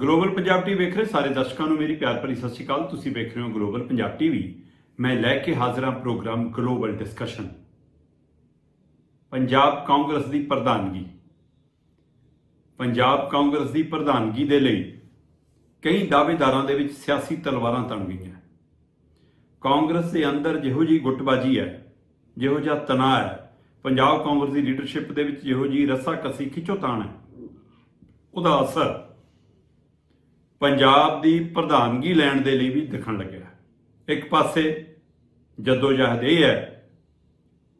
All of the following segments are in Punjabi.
ਗਲੋਬਲ ਪੰਜਾਬ ਟੀਵੀ ਵੇਖ ਰਹੇ ਸਾਰੇ ਦਰਸ਼ਕਾਂ ਨੂੰ ਮੇਰੀ ਪਿਆਰ ਭਰੀ ਸਤਿ ਸ਼੍ਰੀ ਅਕਾਲ। ਤੁਸੀਂ ਵੇਖ ਰਹੇ ਹੋ ਗਲੋਬਲ ਪੰਜਾਬ ਟੀਵੀ। ਮੈਂ ਲੈ ਕੇ ਹਾਜ਼ਰ ਹਾਂ program global discussion. Punjab Congress ਦੀ ਪ੍ਰਧਾਨਗੀ। ਪੰਜਾਬ ਕਾਂਗਰਸ ਦੀ ਪ੍ਰਧਾਨਗੀ ਦੇ ਲਈ ਕਈ ਦਾਅਵੇਦਾਰਾਂ ਦੇ ਵਿੱਚ ਸਿਆਸੀ ਤਲਵਾਰਾਂ ਤਣ ਗਈਆਂ। ਕਾਂਗਰਸ ਦੇ ਅੰਦਰ ਜਿਹੋ ਜੀ ਗੁੱਟਬਾਜੀ ਹੈ, ਜਿਹੋ ਜਿਹਾ ਤਣਾਅ ਹੈ, ਪੰਜਾਬ ਕਾਂਗਰਸ ਦੀ ਲੀਡਰਸ਼ਿਪ ਦੇ ਵਿੱਚ ਜਿਹੋ ਜੀ ਰੱਸਾ ਕਸੀ ਖਿੱਚੋਤਾਣ ਹੈ, ਉਹਦਾ ਅਸਰ ਪੰਜਾਬ ਦੀ ਪ੍ਰਧਾਨਗੀ ਲੈਣ ਦੇ ਲਈ ਵੀ ਦਿਖਣ ਲੱਗਿਆ। ਇੱਕ ਪਾਸੇ ਜਦੋਜਹਿਦ ਇਹ ਹੈ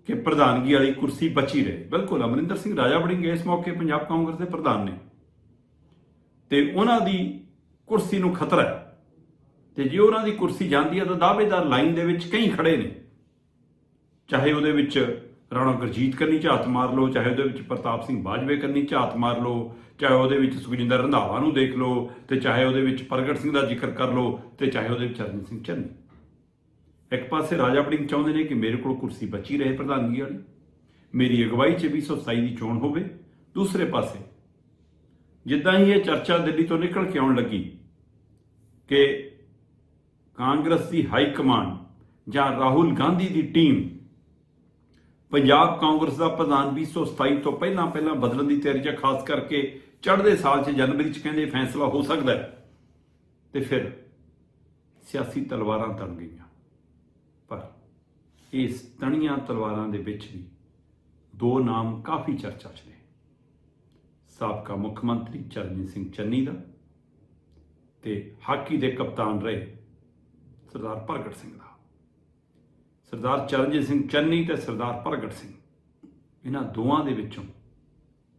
ਕਿ ਪ੍ਰਧਾਨਗੀ ਵਾਲੀ ਕੁਰਸੀ ਬਚੀ ਰਹੇ। ਬਿਲਕੁਲ, ਅਮਰਿੰਦਰ ਸਿੰਘ ਰਾਜਾ ਵੜਿੰਗ ਇਸ ਮੌਕੇ, ਪੰਜਾਬ ਕਾਂਗਰਸ ਦੇ ਪ੍ਰਧਾਨ ਨੇ। ਤੇ ਉਹਨਾਂ ਦੀ ਕੁਰਸੀ ਨੂੰ ਖਤਰਾ ਹੈ। ਤੇ ਜੇ ਉਹਨਾਂ ਦੀ ਕੁਰਸੀ ਜਾਂਦੀ ਹੈ ਤਾਂ ਦਾਅਵੇਦਾਰ ਲਾਈਨ ਦੇ ਵਿੱਚ ਕਈ ਖੜੇ ਨੇ। ਚਾਹੇ ਉਹਦੇ ਵਿੱਚ ਰਾਣਾ ਗੁਰਜੀਤ ਕਰਨੀ, ਝਾਤ ਮਾਰ ਲਓ, ਚਾਹੇ ਉਹਦੇ ਵਿੱਚ ਪ੍ਰਤਾਪ ਸਿੰਘ ਬਾਜਵੇ ਕਰਨੀ, ਝਾਤ ਮਾਰ ਲਓ ਚਾਹੇ ਉਹਦੇ ਵਿੱਚ ਸੁਖਜਿੰਦਰ ਰੰਧਾਵਾ ਨੂੰ ਦੇਖ ਲਓ ਤੇ ਚਾਹੇ ਉਹਦੇ ਵਿੱਚ ਪ੍ਰਗਟ ਸਿੰਘ ਦਾ ਜ਼ਿਕਰ ਕਰ ਲਓ ਤੇ ਚਾਹੇ ਉਹਦੇ ਵਿੱਚ ਚਰਨ ਸਿੰਘ ਚੰਨੀ। ਇੱਕ ਪਾਸੇ ਰਾਜਾ ਬੜਿੰਗ ਚਾਹੁੰਦੇ ਨੇ ਕਿ ਮੇਰੇ ਕੋਲ ਕੁਰਸੀ ਬਚੀ ਰਹੇ ਪ੍ਰਧਾਨਗੀ ਵਾਲੀ। ਮੇਰੀ ਅਗਵਾਈ 'ਚ 2027 ਦੀ ਚੋਣ ਹੋਵੇ। ਦੂਸਰੇ ਪਾਸੇ, ਜਿੱਦਾਂ ਹੀ ਇਹ ਚਰਚਾ ਦਿੱਲੀ ਤੋਂ ਨਿਕਲ ਕੇ ਆਉਣ ਲੱਗੀ ਕਿ ਕਾਂਗਰਸ ਦੀ ਹਾਈ ਕਮਾਂਡ ਜਾਂ ਰਾਹੁਲ ਗਾਂਧੀ ਦੀ ਟੀਮ ਪੰਜਾਬ ਕਾਂਗਰਸ ਦਾ ਪ੍ਰਧਾਨ 2027 ਤੋਂ ਪਹਿਲਾਂ ਪਹਿਲਾਂ ਬਦਲਣ ਦੀ ਤਿਆਰੀ 'ਚ ਖਾਸ ਕਰਕੇ ਚੜ੍ਹਦੇ ਸਾਲ 'ਚ ਜਨਵਰੀ 'ਚ ਕਹਿੰਦੇ ਫੈਸਲਾ ਹੋ ਸਕਦਾ ਹੈ। ਤੇ ਫਿਰ ਸਿਆਸੀ ਤਲਵਾਰਾਂ ਤਣ ਗਈਆਂ। ਪਰ ਇਸ ਤਣੀਆਂ ਤਲਵਾਰਾਂ ਦੇ ਵਿੱਚ ਵੀ ਦੋ ਨਾਮ ਕਾਫੀ ਚਰਚਾ 'ਚ ਨੇ। ਸਾਬਕਾ ਮੁੱਖ ਮੰਤਰੀ ਚਰਨਜੀਤ ਸਿੰਘ ਚੰਨੀ ਦਾ ਤੇ ਹਾਕੀ ਦੇ ਕਪਤਾਨ ਰਹੇ ਸਰਦਾਰ ਪ੍ਰਗਟ ਸਿੰਘ ਦਾ। ਸਰਦਾਰ ਚਰਨਜੀਤ ਸਿੰਘ ਚੰਨੀ ਤੇ ਸਰਦਾਰ ਪ੍ਰਗਟ ਸਿੰਘ। ਇਹਨਾਂ ਦੋਵਾਂ ਦੇ ਵਿੱਚੋਂ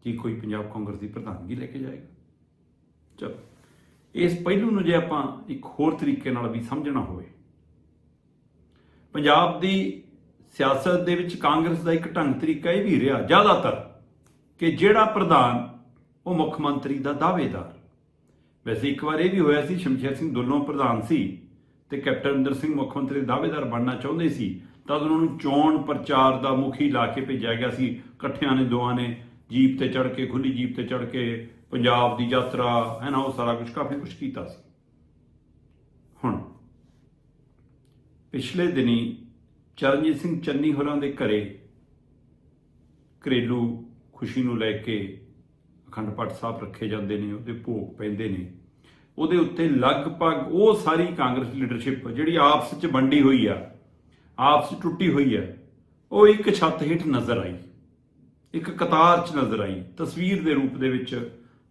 ਕੀ ਕੋਈ ਪੰਜਾਬ ਕਾਂਗਰਸ ਦੀ ਪ੍ਰਧਾਨਗੀ ਲੈ ਕੇ ਜਾਏਗਾ। ਚਲੋ, ਇਸ ਪਹਿਲੂ ਨੂੰ ਜੇ ਆਪਾਂ ਇੱਕ ਹੋਰ ਤਰੀਕੇ ਨਾਲ ਵੀ ਸਮਝਣਾ ਹੋਵੇ, ਪੰਜਾਬ ਦੀ ਸਿਆਸਤ ਦੇ ਵਿੱਚ ਕਾਂਗਰਸ ਦਾ ਇੱਕ ਢੰਗ ਤਰੀਕਾ ਇਹ ਵੀ ਰਿਹਾ ਜ਼ਿਆਦਾਤਰ ਕਿ ਜਿਹੜਾ ਪ੍ਰਧਾਨ ਉਹ ਮੁੱਖ ਮੰਤਰੀ ਦਾ ਦਾਅਵੇਦਾਰ। ਵੈਸੇ ਇੱਕ ਵਾਰ ਇਹ ਵੀ ਹੋਇਆ ਸੀ, ਸ਼ਮਸ਼ੇਰ ਸਿੰਘ ਦੁੱਲੋਂ ਪ੍ਰਧਾਨ ਸੀ ਤੇ ਕੈਪਟਨ ਅਮਰਿੰਦਰ ਸਿੰਘ ਮੁੱਖ ਮੰਤਰੀ ਦੇ ਦਾਅਵੇਦਾਰ ਬਣਨਾ ਚਾਹੁੰਦੇ ਸੀ, ਤਦ ਉਹਨਾਂ ਨੂੰ ਚੋਣ ਪ੍ਰਚਾਰ ਦਾ ਮੁਖੀ ਲਾ ਕੇ ਭੇਜਿਆ ਗਿਆ ਸੀ। ਇਕੱਠਿਆਂ ਨੇ ਦੋਵਾਂ ਨੇ ਜੀਪ ਤੇ ਚੜ ਕੇ, ਖੁੱਲੀ ਜੀਪ ਤੇ ਚੜ ਕੇ ਪੰਜਾਬ ਦੀ ਯਾਤਰਾ, ਹੈ ਨਾ, ਉਹ ਸਾਰਾ ਕੁਝ ਕਾਫੀ ਕੁਝ ਕੀਤਾ ਸੀ। ਹੁਣ ਪਿਛਲੇ ਦਿਨੀ ਚਰਨਜੀਤ ਸਿੰਘ ਚੰਨੀ ਹੋਰਾਂ ਦੇ ਘਰੇ ਘਰੇਲੂ ਖੁਸ਼ੀ ਨੂੰ ਲੈ ਕੇ ਅਖੰਡ ਪਾਠ ਸਾਹਿਬ ਰੱਖੇ ਜਾਂਦੇ ਨੇ, ਉਹਦੇ ਭੋਗ ਪੈਂਦੇ ਨੇ। ਉਹਦੇ ਉੱਤੇ ਲਗਭਗ ਉਹ ਸਾਰੀ ਕਾਂਗਰਸ ਲੀਡਰਸ਼ਿਪ ਜਿਹੜੀ ਆਪਸ ਵਿੱਚ ਵੰਡੀ ਹੋਈ ਆ, ਆਪਸ 'ਚ ਟੁੱਟੀ ਹੋਈ ਆ, ਉਹ ਇੱਕ ਛੱਤ ਹੇਠ ਨਜ਼ਰ ਆਈ। ਇੱਕ ਕਤਾਰ 'ਚ ਨਜ਼ਰ ਆਈ। ਤਸਵੀਰ ਦੇ ਰੂਪ ਦੇ ਵਿੱਚ,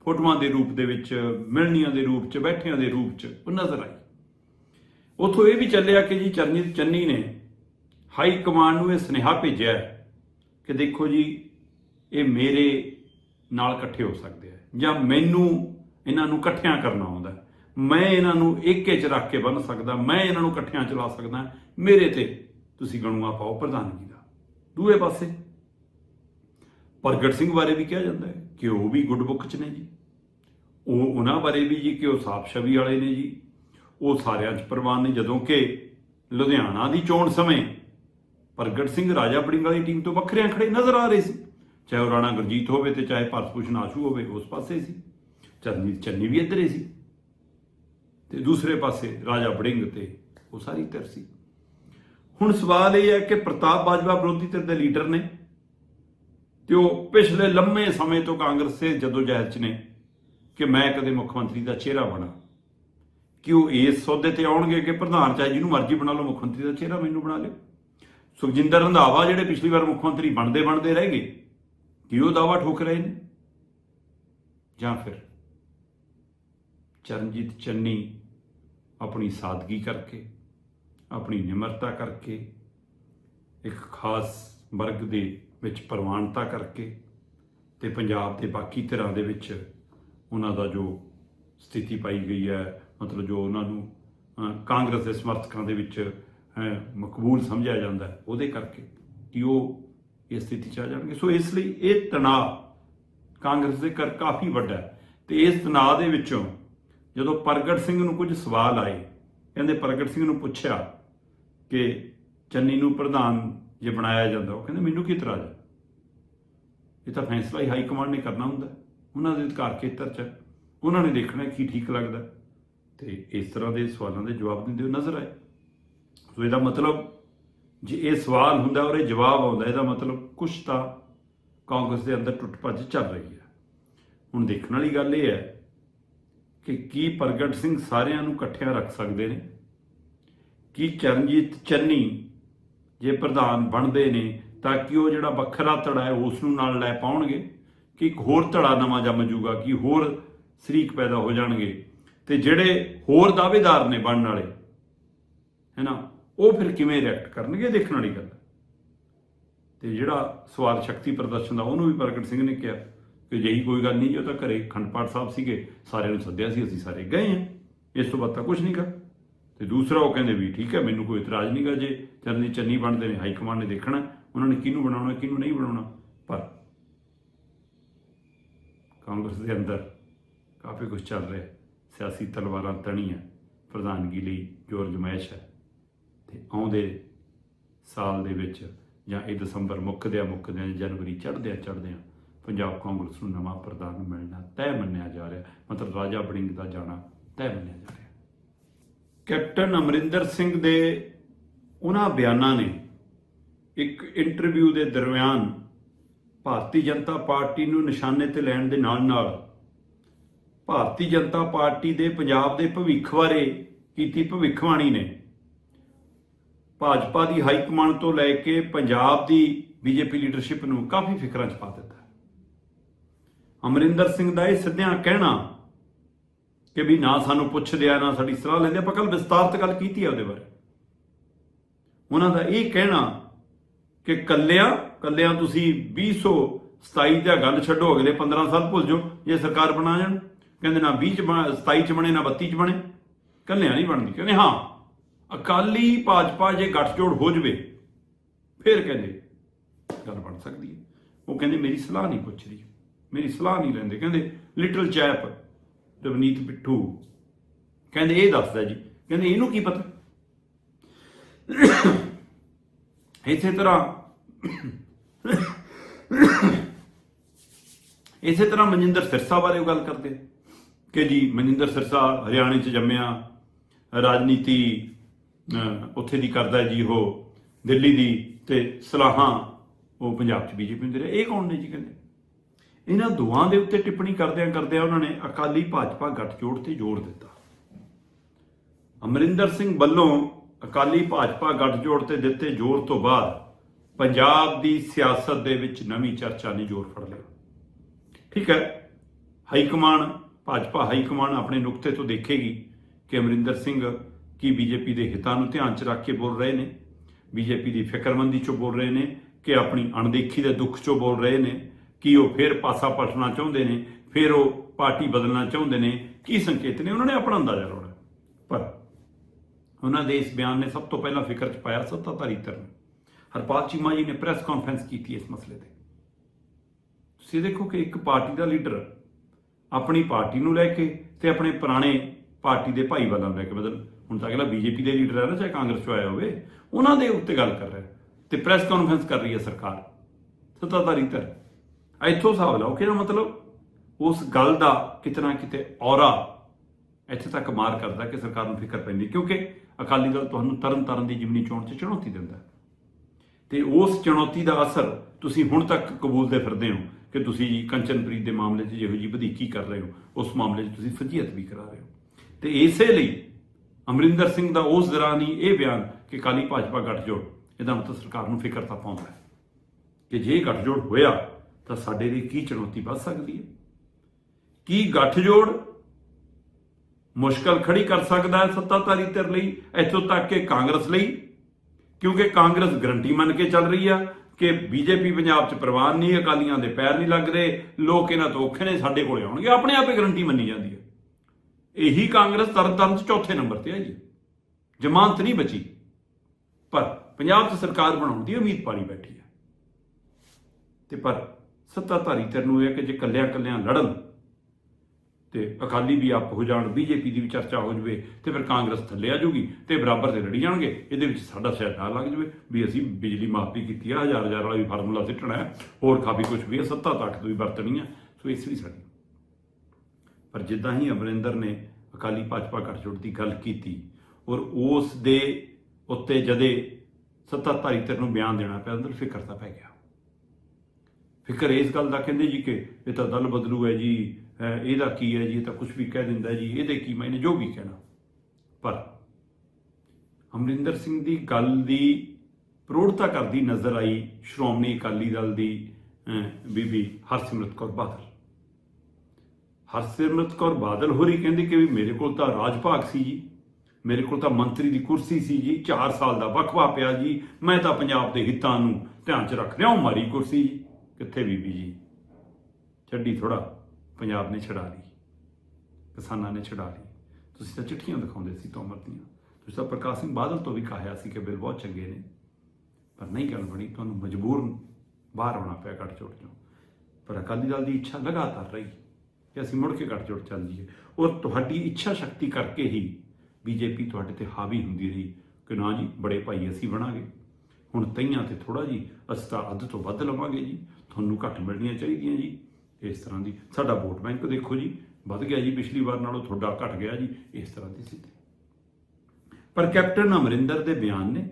ਫੋਟੋਆਂ ਦੇ ਰੂਪ ਦੇ ਵਿੱਚ, ਮਿਲਣੀਆਂ ਦੇ ਰੂਪ 'ਚ, ਬੈਠਿਆਂ ਦੇ ਰੂਪ 'ਚ ਉਹ ਨਜ਼ਰ ਆਈ। ਉਥੋਂ ਇਹ ਵੀ ਚੱਲਿਆ ਕਿ ਜੀ ਚਰਨਜੀਤ ਚੰਨੀ ਨੇ ਹਾਈ ਕਮਾਂਡ ਨੂੰ ਇਹ ਸੁਨੇਹਾ ਭੇਜਿਆ ਕਿ ਦੇਖੋ ਜੀ, ਇਹ ਮੇਰੇ ਨਾਲ ਇਕੱਠੇ ਹੋ ਸਕਦੇ ਆ ਜਾਂ ਮੈਨੂੰ ਇਹਨਾਂ ਨੂੰ ਇਕੱਠਿਆਂ ਕਰਨਾ ਆਉਂਦਾ ਮੈਂ ਇਹਨਾਂ ਨੂੰ ਏਕੇ 'ਚ ਰੱਖ ਕੇ ਬੰਨ ਸਕਦਾ, ਮੈਂ ਇਹਨਾਂ ਨੂੰ ਇਕੱਠਿਆਂ ਚਲਾ ਸਕਦਾ, ਮੇਰੇ ਤੇ ਤੁਸੀਂ ਗਣੂਆ ਪਾਓ ਪ੍ਰਧਾਨਗੀ ਦਾ। ਦੂਏ ਪਾਸੇ ਪ੍ਰਗਟ ਸਿੰਘ ਬਾਰੇ ਵੀ ਕਿਹਾ ਜਾਂਦਾ ਹੈ ਕਿ ਉਹ ਵੀ ਗੁੱਡ ਬੁੱਕ 'ਚ ਨੇ ਜੀ। ਉਹ ਉਹਨਾਂ ਬਾਰੇ ਵੀ ਜੀ ਕਿ ਉਹ ਸਾਫ਼ ਛਵੀ ਵਾਲੇ ਨੇ ਜੀ। ਉਹ ਸਾਰਿਆਂ 'ਚ ਪ੍ਰਵਾਨ ਨੇ ਜਦੋਂ ਕਿ ਲੁਧਿਆਣਾ ਦੀ ਚੋਣ ਸਮੇਂ ਪ੍ਰਗਟ ਸਿੰਘ ਰਾਜਾ ਬੜਿੰਗ ਵਾਲੀ ਟੀਮ ਤੋਂ ਵੱਖਰੇ ਖੜੇ ਨਜ਼ਰ ਆ ਰਹੇ ਸੀ। ਚਾਹੇ ਉਹ ਰਾਣਾ ਗੁਰਜੀਤ ਹੋਵੇ ਤੇ ਚਾਹੇ ਭਾਰਤ ਭੂਸ਼ਣ ਆਸ਼ੂ ਹੋਵੇ, ਉਸ ਪਾਸੇ ਸੀ। ਚਰਨਜੀਤ ਚੰਨੀ ਵੀ ਇੱਧਰ ਹੀ ਸੀ। ਤੇ ਦੂਸਰੇ ਪਾਸੇ ਰਾਜਾ ਬੜਿੰਗ ਤੇ ਉਹ ਸਾਰੀ ਧਿਰ ਸੀ। ਹੁਣ ਸਵਾਲ ਇਹ ਹੈ ਕਿ ਪ੍ਰਤਾਪ ਬਾਜਵਾ ਵਿਰੋਧੀ ਧਿਰ ਦੇ ਲੀਡਰ ਨੇ। ਤੇ ਉਹ ਪਿਛਲੇ ਲੰਮੇ ਸਮੇਂ ਤੋਂ ਕਾਂਗਰਸ ਦੇ ਜਦੋਜਹਿਦ ਚ ਨੇ ਕਿ ਮੈਂ ਕਦੇ ਮੁੱਖ ਮੰਤਰੀ ਦਾ ਚਿਹਰਾ ਬਣਾ। ਕਿ ਉਹ ਇਸ ਸੌਦੇ ਤੇ ਆਉਣਗੇ ਕਿ ਪ੍ਰਧਾਨ ਚਾਹੇ ਜਿਹਨੂੰ ਮਰਜ਼ੀ ਬਣਾ ਲਓ, ਮੁੱਖ ਮੰਤਰੀ ਦਾ ਚਿਹਰਾ ਮੈਨੂੰ ਬਣਾ ਲਿਓ। ਸੁਖਜਿੰਦਰ ਰੰਧਾਵਾ ਜਿਹੜੇ ਪਿਛਲੀ ਵਾਰ ਮੁੱਖ ਮੰਤਰੀ ਬਣਦੇ ਬਣਦੇ ਰਹਿ ਗਏ, ਕਿ ਉਹ ਦਾਵਾ ਠੋਕ ਰਹੇ ਨੇ? ਜਾਂ ਫਿਰ ਚਰਨਜੀਤ ਚੰਨੀ ਆਪਣੀ ਸਾਦਗੀ ਕਰਕੇ, ਆਪਣੀ ਨਿਮਰਤਾ ਕਰਕੇ ਇੱਕ ਖਾਸ ਵਰਗ ਦੇ ਵਿੱਚ ਪ੍ਰਵਾਨਤਾ ਕਰਕੇ ਤੇ ਪੰਜਾਬ ਦੇ ਬਾਕੀ ਧਿਰਾਂ ਦੇ ਵਿੱਚ ਉਹਨਾਂ ਦਾ ਜੋ ਸਥਿਤੀ ਪਾਈ ਗਈ ਹੈ, ਮਤਲਬ ਜੋ ਉਹਨਾਂ ਨੂੰ ਕਾਂਗਰਸ ਦੇ ਸਮਰਥਕਾਂ ਦੇ ਵਿੱਚ ਮਕਬੂਲ ਸਮਝਿਆ ਜਾਂਦਾ ਹੈ, ਉਹਦੇ ਕਰਕੇ ਕਿ ਉਹ ਇਸ ਸਥਿਤੀ 'ਚ ਆ ਜਾਣਗੇ। ਸੋ ਇਸ ਲਈ ਇਹ ਤਣਾਅ ਕਾਂਗਰਸ ਦੇ ਕਰ ਕਾਫੀ ਵੱਡਾ ਹੈ ਤੇ ਇਸ ਤਣਾਅ ਦੇ ਵਿੱਚੋਂ ਜਦੋਂ ਪ੍ਰਗਟ ਸਿੰਘ ਨੂੰ ਕੁਝ ਸਵਾਲ ਆਏ, ਕਹਿੰਦੇ ਪ੍ਰਗਟ ਸਿੰਘ ਨੂੰ ਪੁੱਛਿਆ ਕਿ ਚੰਨੀ ਨੂੰ ਪ੍ਰਧਾਨ ਜੇ ਬਣਾਇਆ ਜਾਂਦਾ, ਉਹ ਕਹਿੰਦੇ ਮੈਨੂੰ ਕੀ ਇਤਰਾਜ਼ ਹੈ? ਇਹ ਤਾਂ ਫੈਸਲਾ ਹੀ ਹਾਈ ਕਮਾਂਡ ਨੇ ਕਰਨਾ ਹੁੰਦਾ। ਉਹਨਾਂ ਦੇ ਅਧਿਕਾਰ ਖੇਤਰ 'ਚ ਹੈ। ਉਹਨਾਂ ਨੇ ਦੇਖਣਾ ਕੀ ਠੀਕ ਲੱਗਦਾ। ਤੇ ਇਸ ਤਰ੍ਹਾਂ ਦੇ ਸਵਾਲਾਂ ਦੇ ਜਵਾਬ ਦਿੰਦੇ ਹੋ ਨਜ਼ਰ ਆਏ। ਸੋ ਇਹਦਾ ਮਤਲਬ, ਜੇ ਇਹ ਸਵਾਲ ਹੁੰਦਾ ਔਰ ਇਹ ਜਵਾਬ ਆਉਂਦਾ, ਇਹਦਾ ਮਤਲਬ ਕੁਝ ਤਾਂ ਕਾਂਗਰਸ ਦੇ ਅੰਦਰ ਟੁੱਟ ਭੱਜ ਚੱਲ ਰਹੀ ਹੈ। ਹੁਣ ਦੇਖਣ ਵਾਲੀ ਗੱਲ ਇਹ ਹੈ ਕਿ ਕੀ ਪ੍ਰਗਟ ਸਿੰਘ ਸਾਰਿਆਂ ਨੂੰ ਇਕੱਠਿਆਂ ਰੱਖ ਸਕਦੇ ਨੇ? ਕੀ ਚਰਨਜੀਤ ਚੰਨੀ ਜੇ ਪ੍ਰਧਾਨ ਬਣਦੇ ਨੇ, ਤਾਂ ਕਿ ਉਹ ਜਿਹੜਾ ਵੱਖਰਾ ਧੜਾ ਹੈ, ਉਸ ਨੂੰ ਨਾਲ ਲੈ ਪਾਉਣਗੇ? ਕਿ ਇੱਕ ਹੋਰ ਧੜਾ ਨਵਾਂ ਜੰਮ ਜੂਗਾ? ਕਿ ਹੋਰ ਸ਼ਰੀਕ ਪੈਦਾ ਹੋ ਜਾਣਗੇ? ਤੇ ਜਿਹੜੇ ਹੋਰ ਦਾਅਵੇਦਾਰ ਨੇ ਬਣਨ ਵਾਲੇ ਹੈਨਾ ਉਹ ਫਿਰ ਕਿਵੇਂ ਰਿਐਕਟ ਕਰਨਗੇ ਦੇਖਣ ਵਾਲੀ ਗੱਲ? ਹੈ। ਤੇ ਜਿਹੜਾ ਸਵਾਲ ਸ਼ਕਤੀ ਪ੍ਰਦਰਸ਼ਨ ਦਾ, ਉਹਨੂੰ ਵੀ ਪ੍ਰਗਟ ਸਿੰਘ ਨੇ ਕਿਹਾ ਕਿ ਜਹੀ ਕੋਈ ਗੱਲ ਨਹੀਂ, ਜੀ ਉਹ ਤਾਂ ਘਰੇ ਖੰਡਪਾਠ ਸਾਹਿਬ ਸੀਗੇ, ਸਾਰਿਆਂ ਨੂੰ ਸੱਦਿਆ ਸੀ, ਅਸੀਂ ਸਾਰੇ ਗਏ ਹਾਂ। ਇਸ ਤੋਂ ਬਾਅਦ ਤਾਂ ਕੁਝ ਕਰ ਤੇ ਦੂਸਰਾ ਉਹ ਕਹਿੰਦੇ ਵੀ ਠੀਕ ਹੈ, ਮੈਨੂੰ ਕੋਈ ਇਤਰਾਜ਼ ਨਹੀਂਗਾ ਜੇ। ਚਰਨੀ ਚੰਨੀ ਬਣਦੇ ਨੇ ਹਾਈ ਕਮਾਂਡ ਨੇ ਦੇਖਣਾ, ਉਹਨਾਂ ਨੇ ਕਿਹਨੂੰ ਬਣਾਉਣਾ, ਕਿਹਨੂੰ ਨਹੀਂ ਬਣਾਉਣਾ। ਪਰ ਕਾਂਗਰਸ ਦੇ ਅੰਦਰ ਕਾਫੀ ਕੁਝ ਚੱਲ ਰਿਹਾ ਸਿਆਸੀ ਤਲਵਾਰਾਂ ਤਣੀਆਂ, ਪ੍ਰਧਾਨਗੀ ਲਈ ਜ਼ੋਰ ਜਮਾਇਸ਼ ਹੈ। ਤੇ ਆਉਂਦੇ ਸਾਲ ਦੇ ਵਿੱਚ ਜਾਂ ਇਹ ਦਸੰਬਰ ਮੁੱਕਦਿਆਂ ਮੁੱਕਦਿਆਂ, ਜਨਵਰੀ ਚੜ੍ਹਦਿਆਂ ਚੜ੍ਹਦਿਆਂ ਪੰਜਾਬ ਕਾਂਗਰਸ ਨੂੰ ਨਵਾਂ ਪ੍ਰਧਾਨ ਮਿਲਣਾ ਤੈਅ ਮੰਨਿਆ ਜਾ ਰਿਹਾ ਮਤਲਬ ਰਾਜਾ ਬੜਿੰਗ ਦਾ ਜਾਣਾ ਤੈਅ ਮੰਨਿਆ ਜਾ ਰਿਹਾ ਕੈਪਟਨ ਅਮਰਿੰਦਰ ਸਿੰਘ ਦੇ ਉਹਨਾਂ ਬਿਆਨਾਂ ਨੇ ਇੱਕ ਇੰਟਰਵਿਊ ਦੇ ਦਰਮਿਆਨ ਭਾਰਤੀ ਜਨਤਾ ਪਾਰਟੀ ਨੂੰ ਨਿਸ਼ਾਨੇ ਤੇ ਲੈਣ ਦੇ ਨਾਲ ਨਾਲ ਭਾਰਤੀ ਜਨਤਾ ਪਾਰਟੀ ਦੇ ਪੰਜਾਬ ਦੇ ਭਵਿੱਖ ਬਾਰੇ ਕੀਤੀ ਭਵਿੱਖਬਾਣੀ ਨੇ। ਭਾਜਪਾ ਦੀ ਹਾਈ ਕਮਾਂਡ ਤੋਂ ਲੈ ਕੇ ਪੰਜਾਬ ਦੀ ਬੀਜੇਪੀ ਲੀਡਰਸ਼ਿਪ ਨੂੰ ਕਾਫੀ ਫਿਕਰਾਂ 'ਚ ਪਾ ਦਿੱਤਾ। ਅਮਰਿੰਦਰ ਸਿੰਘ ਦਾ ਇਹ ਸਿੱਧਿਆਂ ਕਹਿਣਾ ਕਿ ਵੀ ਨਾ ਸਾਨੂੰ ਪੁੱਛ ਆ, ਨਾ ਸਾਡੀ ਸਲਾਹ ਲੈਂਦੇ ਆਪਾਂ ਕੱਲ ਵਿਸਤਾਰਤ ਗੱਲ ਕੀਤੀ ਆ ਉਹਦੇ ਬਾਰੇ। ਉਹਨਾਂ ਦਾ ਇਹ ਕਹਿਣਾ ਕਿ ਕੱਲਿਆਂ ਕੱਲਿਆਂ ਤੁਸੀਂ 2027 ਦਾ ਗੱਲ ਛੱਡੋ, ਅਗਲੇ 15 ਸਾਲ ਭੁੱਲ ਜਾਓ, ਜੇ ਸਰਕਾਰ ਬਣਾ ਜਾਣ। ਕਹਿੰਦੇ ਨਾ 20 ਚ ਬਣ- 27 ਚ ਬਣੇ, ਨਾ 32 ਚ ਬਣੇ। ਕੱਲਿਆਂ ਨਹੀਂ ਬਣਦੀ। ਕਹਿੰਦੇ ਹਾਂ, ਅਕਾਲੀ ਭਾਜਪਾ ਜੇ ਗੱਠਜੋੜ ਹੋ ਜਵੇ, ਫਿਰ ਕਹਿੰਦੇ ਗੱਲ ਬਣ ਸਕਦੀ ਹੈ। ਉਹ ਕਹਿੰਦੇ, ਮੇਰੀ ਸਲਾਹ ਨਹੀਂ ਪੁੱਛ ਰਹੀ। ਮੇਰੀ ਸਲਾਹ ਨਹੀਂ ਲੈਂਦੇ। ਕਹਿੰਦੇ, ਲਿਟਲ ਚੈਪ ਰਵਨੀਤ ਪਿੱਠੂ ਕਹਿੰਦੇ ਇਹ ਦੱਸਦਾ ਜੀ, ਕਹਿੰਦੇ ਇਹਨੂੰ ਕੀ ਪਤਾ? ਇਸੇ ਤਰ੍ਹਾਂ ਇਸੇ ਤਰ੍ਹਾਂ ਮਨਿੰਦਰ ਸਿਰਸਾ ਬਾਰੇ ਉਹ ਗੱਲ ਕਰਦੇ ਕਿ ਜੀ ਮਨਿੰਦਰ ਸਿਰਸਾ ਹਰਿਆਣੇ 'ਚ ਜੰਮਿਆ, ਰਾਜਨੀਤੀ ਉੱਥੇ ਦੀ ਕਰਦਾ ਜੀ ਉਹ, ਦਿੱਲੀ ਦੀ, ਤੇ ਸਲਾਹਾਂ ਉਹ ਪੰਜਾਬ 'ਚ ਬੀਜੇਪੀ ਦੇ ਰਹੇ। ਇਹ ਕੌਣ ਨੇ ਜੀ ਕਹਿੰਦੇ? ਇਹਨਾਂ ਦੋਵਾਂ ਦੇ ਉੱਤੇ ਟਿੱਪਣੀ ਕਰਦਿਆਂ ਕਰਦਿਆਂ ਉਹਨਾਂ ਨੇ ਅਕਾਲੀ ਭਾਜਪਾ ਗੱਠਜੋੜ ਤੇ ਜ਼ੋਰ ਦਿੱਤਾ। ਅਮਰਿੰਦਰ ਸਿੰਘ ਵੱਲੋਂ ਅਕਾਲੀ ਭਾਜਪਾ ਗੱਠਜੋੜ ਤੇ ਦਿੱਤੇ ਜ਼ੋਰ ਤੋਂ ਬਾਅਦ ਪੰਜਾਬ ਦੀ ਸਿਆਸਤ ਦੇ ਵਿੱਚ ਨਵੀਂ ਚਰਚਾ ਨੇ ਜ਼ੋਰ ਫੜ ਲਿਆ। ਠੀਕ ਹੈ high command Bhajpa high command ਆਪਣੇ ਨੁਕਤੇ ਤੋਂ ਦੇਖੇਗੀ ਕਿ ਅਮਰਿੰਦਰ ਸਿੰਘ ਕੀ ਬੀਜੇਪੀ ਦੇ ਹਿੱਤਾਂ ਨੂੰ ਧਿਆਨ 'ਚ ਰੱਖ ਕੇ ਬੋਲ ਰਹੇ ਨੇ, ਬੀਜੇਪੀ ਦੀ ਫਿਕਰਮੰਦੀ 'ਚੋਂ ਬੋਲ ਰਹੇ ਨੇ, ਕਿ ਆਪਣੀ ਅਣਦੇਖੀ ਦੇ ਦੁੱਖ 'ਚੋਂ ਬੋਲ ਰਹੇ ਨੇ ਕਿ ਉਹ ਫਿਰ ਪਾਸਾ ਪਲਟਣਾ ਚਾਹੁੰਦੇ ਨੇ, ਫਿਰ ਉਹ ਪਾਰਟੀ ਬਦਲਣਾ ਚਾਹੁੰਦੇ ਨੇ, ਕੀ ਸੰਕੇਤ ਨੇ? ਉਹਨਾਂ ਨੇ ਆਪਣਾ ਅੰਦਾਜ਼ਾ ਲਾਉਣਾ। ਪਰ ਉਹਨਾਂ ਦੇ ਇਸ ਬਿਆਨ ਨੇ ਸਭ ਤੋਂ ਪਹਿਲਾਂ ਫਿਕਰ 'ਚ ਪਾਇਆ ਸੱਤਾਧਾਰੀ ਧਿਰ ਨੂੰ। ਹਰਪਾਲ ਚੀਮਾ ਜੀ ਨੇ ਪ੍ਰੈਸ ਕਾਨਫਰੰਸ ਕੀਤੀ ਇਸ ਮਸਲੇ ਤੇ। ਤੁਸੀਂ ਦੇਖੋ ਕਿ ਇੱਕ ਪਾਰਟੀ ਦਾ ਲੀਡਰ ਆਪਣੀ ਪਾਰਟੀ ਨੂੰ ਲੈ ਕੇ ਤੇ ਆਪਣੇ ਪੁਰਾਣੇ ਪਾਰਟੀ ਦੇ ਭਾਈ ਨੂੰ ਲੈ ਕੇ ਮਤਲਬ ਹੁਣ ਤਾਂ ਅਗਲਾ ਬੀਜੇਪੀ ਦੇ ਲੀਡਰ ਹੈ ਨਾ, ਚਾਹੇ ਕਾਂਗਰਸ ਚੋਂ ਆਇਆ ਹੋਵੇ, ਉਹਨਾਂ ਦੇ ਉੱਤੇ ਗੱਲ ਕਰ ਰਿਹਾ ਹੈ ਤੇ ਪ੍ਰੈਸ ਕਾਨਫਰੰਸ ਕਰ ਰਹੀ ਹੈ ਸਰਕਾਰ, ਸੱਤਾਧਾਰੀ ਧਿਰ। ਇੱਥੋਂ ਹਿਸਾਬ ਲਾਓ। ਕਿ ਮਤਲਬ? ਉਸ ਗੱਲ ਦਾ ਕਿਤਨਾ ਕਿਤੇ ਔਰਾ ਇੱਥੇ ਤੱਕ ਮਾਰ ਕਰਦਾ ਕਿ ਸਰਕਾਰ ਨੂੰ ਫਿਕਰ ਪੈਂਦੀ ਕਿਉਂਕਿ ਅਕਾਲੀ ਦਲ ਤੁਹਾਨੂੰ ਤਰਨ ਤਾਰਨ ਦੀ ਜਿਮਨੀ ਚੋਣ 'ਚ ਚੁਣੌਤੀ ਦਿੰਦਾ ਹੈ। ਤੇ ਉਸ ਚੁਣੌਤੀ ਦਾ ਅਸਰ ਤੁਸੀਂ ਹੁਣ ਤੱਕ ਕਬੂਲਦੇ ਫਿਰਦੇ ਹੋ ਕਿ ਤੁਸੀਂ ਜੀ ਕੰਚਨਪ੍ਰੀਤ ਦੇ ਮਾਮਲੇ 'ਚ ਜਿਹੋ ਜੀ ਵਧੀਕੀ ਕਰ ਰਹੇ ਹੋ, ਉਸ ਮਾਮਲੇ 'ਚ ਤੁਸੀਂ ਫਜੀਅਤ ਵੀ ਕਰਾ ਰਹੇ ਹੋ। ਤੇ ਇਸੇ ਲਈ ਅਮਰਿੰਦਰ ਸਿੰਘ ਦਾ ਉਸ ਦੌਰਾਨ ਹੀ ਇਹ ਬਿਆਨ ਕਿ ਕਾਲੀ ਭਾਜਪਾ ਗੱਠਜੋੜ, ਇਹਦਾ ਮਤਲਬ ਸਰਕਾਰ ਨੂੰ ਫਿਕਰ ਤਾਂ ਪਾਉਂਦਾ ਹੈ ਕਿ ਜੇ ਇਹ ਗੱਠਜੋੜ ਹੋਇਆ ਤਾਂ ਸਾਡੇ ਲਈ ਕੀ ਚੁਣੌਤੀ ਵੱਧ ਸਕਦੀ ਹੈ? ਕੀ ਗੱਠਜੋੜ ਮੁਸ਼ਕਲ ਖੜੀ ਕਰ ਸਕਦਾ ਹੈ ਸੱਤਾਧਾਰੀ ਧਿਰ ਲਈ, ਇੱਥੋਂ ਤੱਕ ਕਿ ਕਾਂਗਰਸ ਲਈ? ਕਿਉਂਕਿ ਕਾਂਗਰਸ ਗਰੰਟੀ ਮੰਨ ਕੇ ਚੱਲ ਰਹੀ ਆ ਕਿ ਬੀਜੇਪੀ ਪੰਜਾਬ 'ਚ ਪ੍ਰਵਾਨ ਨਹੀਂ, ਅਕਾਲੀਆਂ ਦੇ ਪੈਰ ਨਹੀਂ ਲੱਗ ਰਹੇ ਲੋਕ ਇਹਨਾਂ ਤੋਂ ਔਖੇ ਨੇ, ਸਾਡੇ ਕੋਲੇ ਆਉਣਗੇ, ਆਪਣੇ ਆਪੇ ਗਰੰਟੀ ਮੰਨੀ ਜਾਂਦੀ ਹੈ। ਇਹੀ ਕਾਂਗਰਸ ਤਰਨਤਾਰਨ 'ਚ ਚੌਥੇ ਨੰਬਰ ਤੇ ਹੈ। ਜੀ ਜ਼ਮਾਨਤ ਨਹੀਂ ਬਚੀ। ਪਰ ਪੰਜਾਬ 'ਚ ਸਰਕਾਰ ਬਣਾਉਣ ਦੀ ਉਮੀਦ ਪਾਲੀ ਬੈਠੀ ਹੈ। ਤੇ ਪਰ ਸੱਤਾਧਾਰੀ ਧਿਰ ਨੂੰ ਇਹ ਹੈ ਕਿ ਜੇ ਕੱਲਿਆਂ ਕੱਲਿਆਂ ਲੜਨ ਤੇ ਅਕਾਲੀ ਵੀ ਆਪ ਹੋ ਜਾਣ, ਬੀਜੇਪੀ ਦੀ ਵੀ ਚਰਚਾ ਹੋ ਜਵੇ ਤੇ ਫਿਰ ਕਾਂਗਰਸ ਥੱਲੇ ਆ ਜੂਗੀ ਤੇ ਬਰਾਬਰ ਤੇ ਲੜੀ ਜਾਣਗੇ, ਇਹਦੇ ਵਿੱਚ ਸਾਡਾ ਸ਼ਾਇਦ ਨਾ ਲੱਗ ਜਵੇ ਵੀ ਅਸੀਂ ਬਿਜਲੀ ਮਾਫੀ ਕੀਤੀ ਆ, ਹਜ਼ਾਰ ਹਜ਼ਾਰ ਵਾਲਾ ਵੀ ਫਾਰਮੂਲਾ ਸਿੱਟਣਾ ਹੈ, ਹੋਰ ਕਾਫੀ ਕੁਝ ਵੀ ਹੈ, ਸੱਤਾ ਤੱਕ ਤੋਂ ਵੀ ਵਰਤਣੀ ਹੈ ਸੋ ਇਸ ਲਈ ਸਾਡੀ ਪਰ ਜਿੱਦਾਂ ਹੀ ਅਮਰਿੰਦਰ ਨੇ ਅਕਾਲੀ ਭਾਜਪਾ ਗੱਠਜੋੜ ਦੀ ਗੱਲ ਕੀਤੀ ਔਰ ਉਸ ਦੇ ਉੱਤੇ ਜਦੇ ਸੱਤਾਧਾਰੀ ਧਿਰ ਨੂੰ ਬਿਆਨ ਦੇਣਾ ਪਿਆ, ਅੰਦਰ ਫਿਕਰ ਤਾਂ ਪੈ ਗਿਆ। ਫਿਕਰ ਇਸ ਗੱਲ ਦਾ ਕਹਿੰਦੇ ਜੀ ਕਿ ਇਹ ਤਾਂ ਦਲ ਬਦਲੂ ਹੈ ਜੀ ਇਹਦਾ ਕੀ ਹੈ ਜੀ, ਇਹ ਤਾਂ ਕੁਝ ਵੀ ਕਹਿ ਦਿੰਦਾ ਜੀ, ਇਹਦੇ ਕੀ ਮਾਇਨੇ ਜੋ ਵੀ ਕਹਿਣਾ। ਪਰ ਅਮਰਿੰਦਰ ਸਿੰਘ ਦੀ ਗੱਲ ਦੀ ਪ੍ਰੋੜਤਾ ਕਰਦੀ ਨਜ਼ਰ ਆਈ ਸ਼੍ਰੋਮਣੀ ਅਕਾਲੀ ਦਲ ਦੀ ਬੀਬੀ ਹਰਸਿਮਰਤ ਕੌਰ ਬਾਦਲ। ਹਰਸਿਮਰਤ ਕੌਰ ਬਾਦਲ ਹੋਰੀ ਕਹਿੰਦੀ ਕਿ ਵੀ ਮੇਰੇ ਕੋਲ ਤਾਂ ਰਾਜ ਭਾਗ ਸੀ ਜੀ, ਮੇਰੇ ਕੋਲ ਤਾਂ ਮੰਤਰੀ ਦੀ ਕੁਰਸੀ ਸੀ ਜੀ 4 ਸਾਲ ਦਾ ਵਕਫਾ ਪਿਆ ਜੀ, ਮੈਂ ਤਾਂ ਪੰਜਾਬ ਦੇ ਹਿੱਤਾਂ ਨੂੰ ਧਿਆਨ 'ਚ ਰੱਖ ਰਿਹਾ ਹਾਂ ਮਾਰੀ ਕੁਰਸੀ ਜੀ। ਕਿੱਥੇ ਬੀਬੀ ਜੀ? ਛੱਡੀ ਥੋੜਾ ਪੰਜਾਬ ਨੇ ਛਡਾ ਲਈ। ਕਿਸਾਨਾਂ ਨੇ ਛਡਾ ਲਈ। ਤੁਸੀਂ ਤਾਂ ਚਿੱਠੀਆਂ ਦਿਖਾਉਂਦੇ ਸੀ ਤੋਮਰ ਦੀਆਂ। ਤੁਸੀਂ ਤਾਂ ਪ੍ਰਕਾਸ਼ ਸਿੰਘ ਬਾਦਲ ਤੋਂ ਵੀ ਕਹਾਇਆ ਸੀ ਕਿ ਬਿੱਲ ਬਹੁਤ ਚੰਗੇ ਨੇ। ਪਰ ਨਹੀਂ ਗੱਲ ਬਣੀ, ਤੁਹਾਨੂੰ ਮਜਬੂਰ ਬਾਹਰ ਆਉਣਾ ਪਿਆ ਗੱਠਜੋੜ ਚੋਂ। ਪਰ ਅਕਾਲੀ ਦਲ ਦੀ ਇੱਛਾ ਲਗਾਤਾਰ ਰਹੀ ਕਿ ਅਸੀਂ ਮੁੜ ਕੇ ਗੱਠਜੋੜ ਚੱਲ ਜੀਏ ਔਰ ਤੁਹਾਡੀ ਇੱਛਾ ਸ਼ਕਤੀ ਕਰਕੇ ਹੀ ਬੀਜੇਪੀ ਤੁਹਾਡੇ ਤੇ ਹਾਵੀ ਹੁੰਦੀ ਰਹੀ ਕਿ ਨਾ ਜੀ, ਬੜੇ ਭਾਈ ਅਸੀਂ ਬਣਾਂਗੇ। ਹੁਣ ਤਈਆਂ ਤੇ ਥੋੜਾ ਜੀ, ਅਸੀਂ ਤਾਂ ਅੱਧ ਤੋਂ ਵੱਧ ਲਵਾਂਗੇ ਜੀ। ਤੁਹਾਨੂੰ ਘੱਟ ਮਿਲਣੀਆਂ ਚਾਹੀਦੀਆਂ ਜੀ, ਇਸ ਤਰ੍ਹਾਂ ਦੀ। ਸਾਡਾ ਵੋਟ ਬੈਂਕ ਦੇਖੋ ਜੀ, ਵੱਧ ਗਿਆ ਜੀ, ਪਿਛਲੀ ਵਾਰ ਨਾਲੋਂ ਤੁਹਾਡਾ ਘਟ ਗਿਆ ਜੀ, ਇਸ ਤਰ੍ਹਾਂ ਦੀ ਸਥਿਤੀ। ਪਰ ਕੈਪਟਨ ਅਮਰਿੰਦਰ ਦੇ ਬਿਆਨ ਨੇ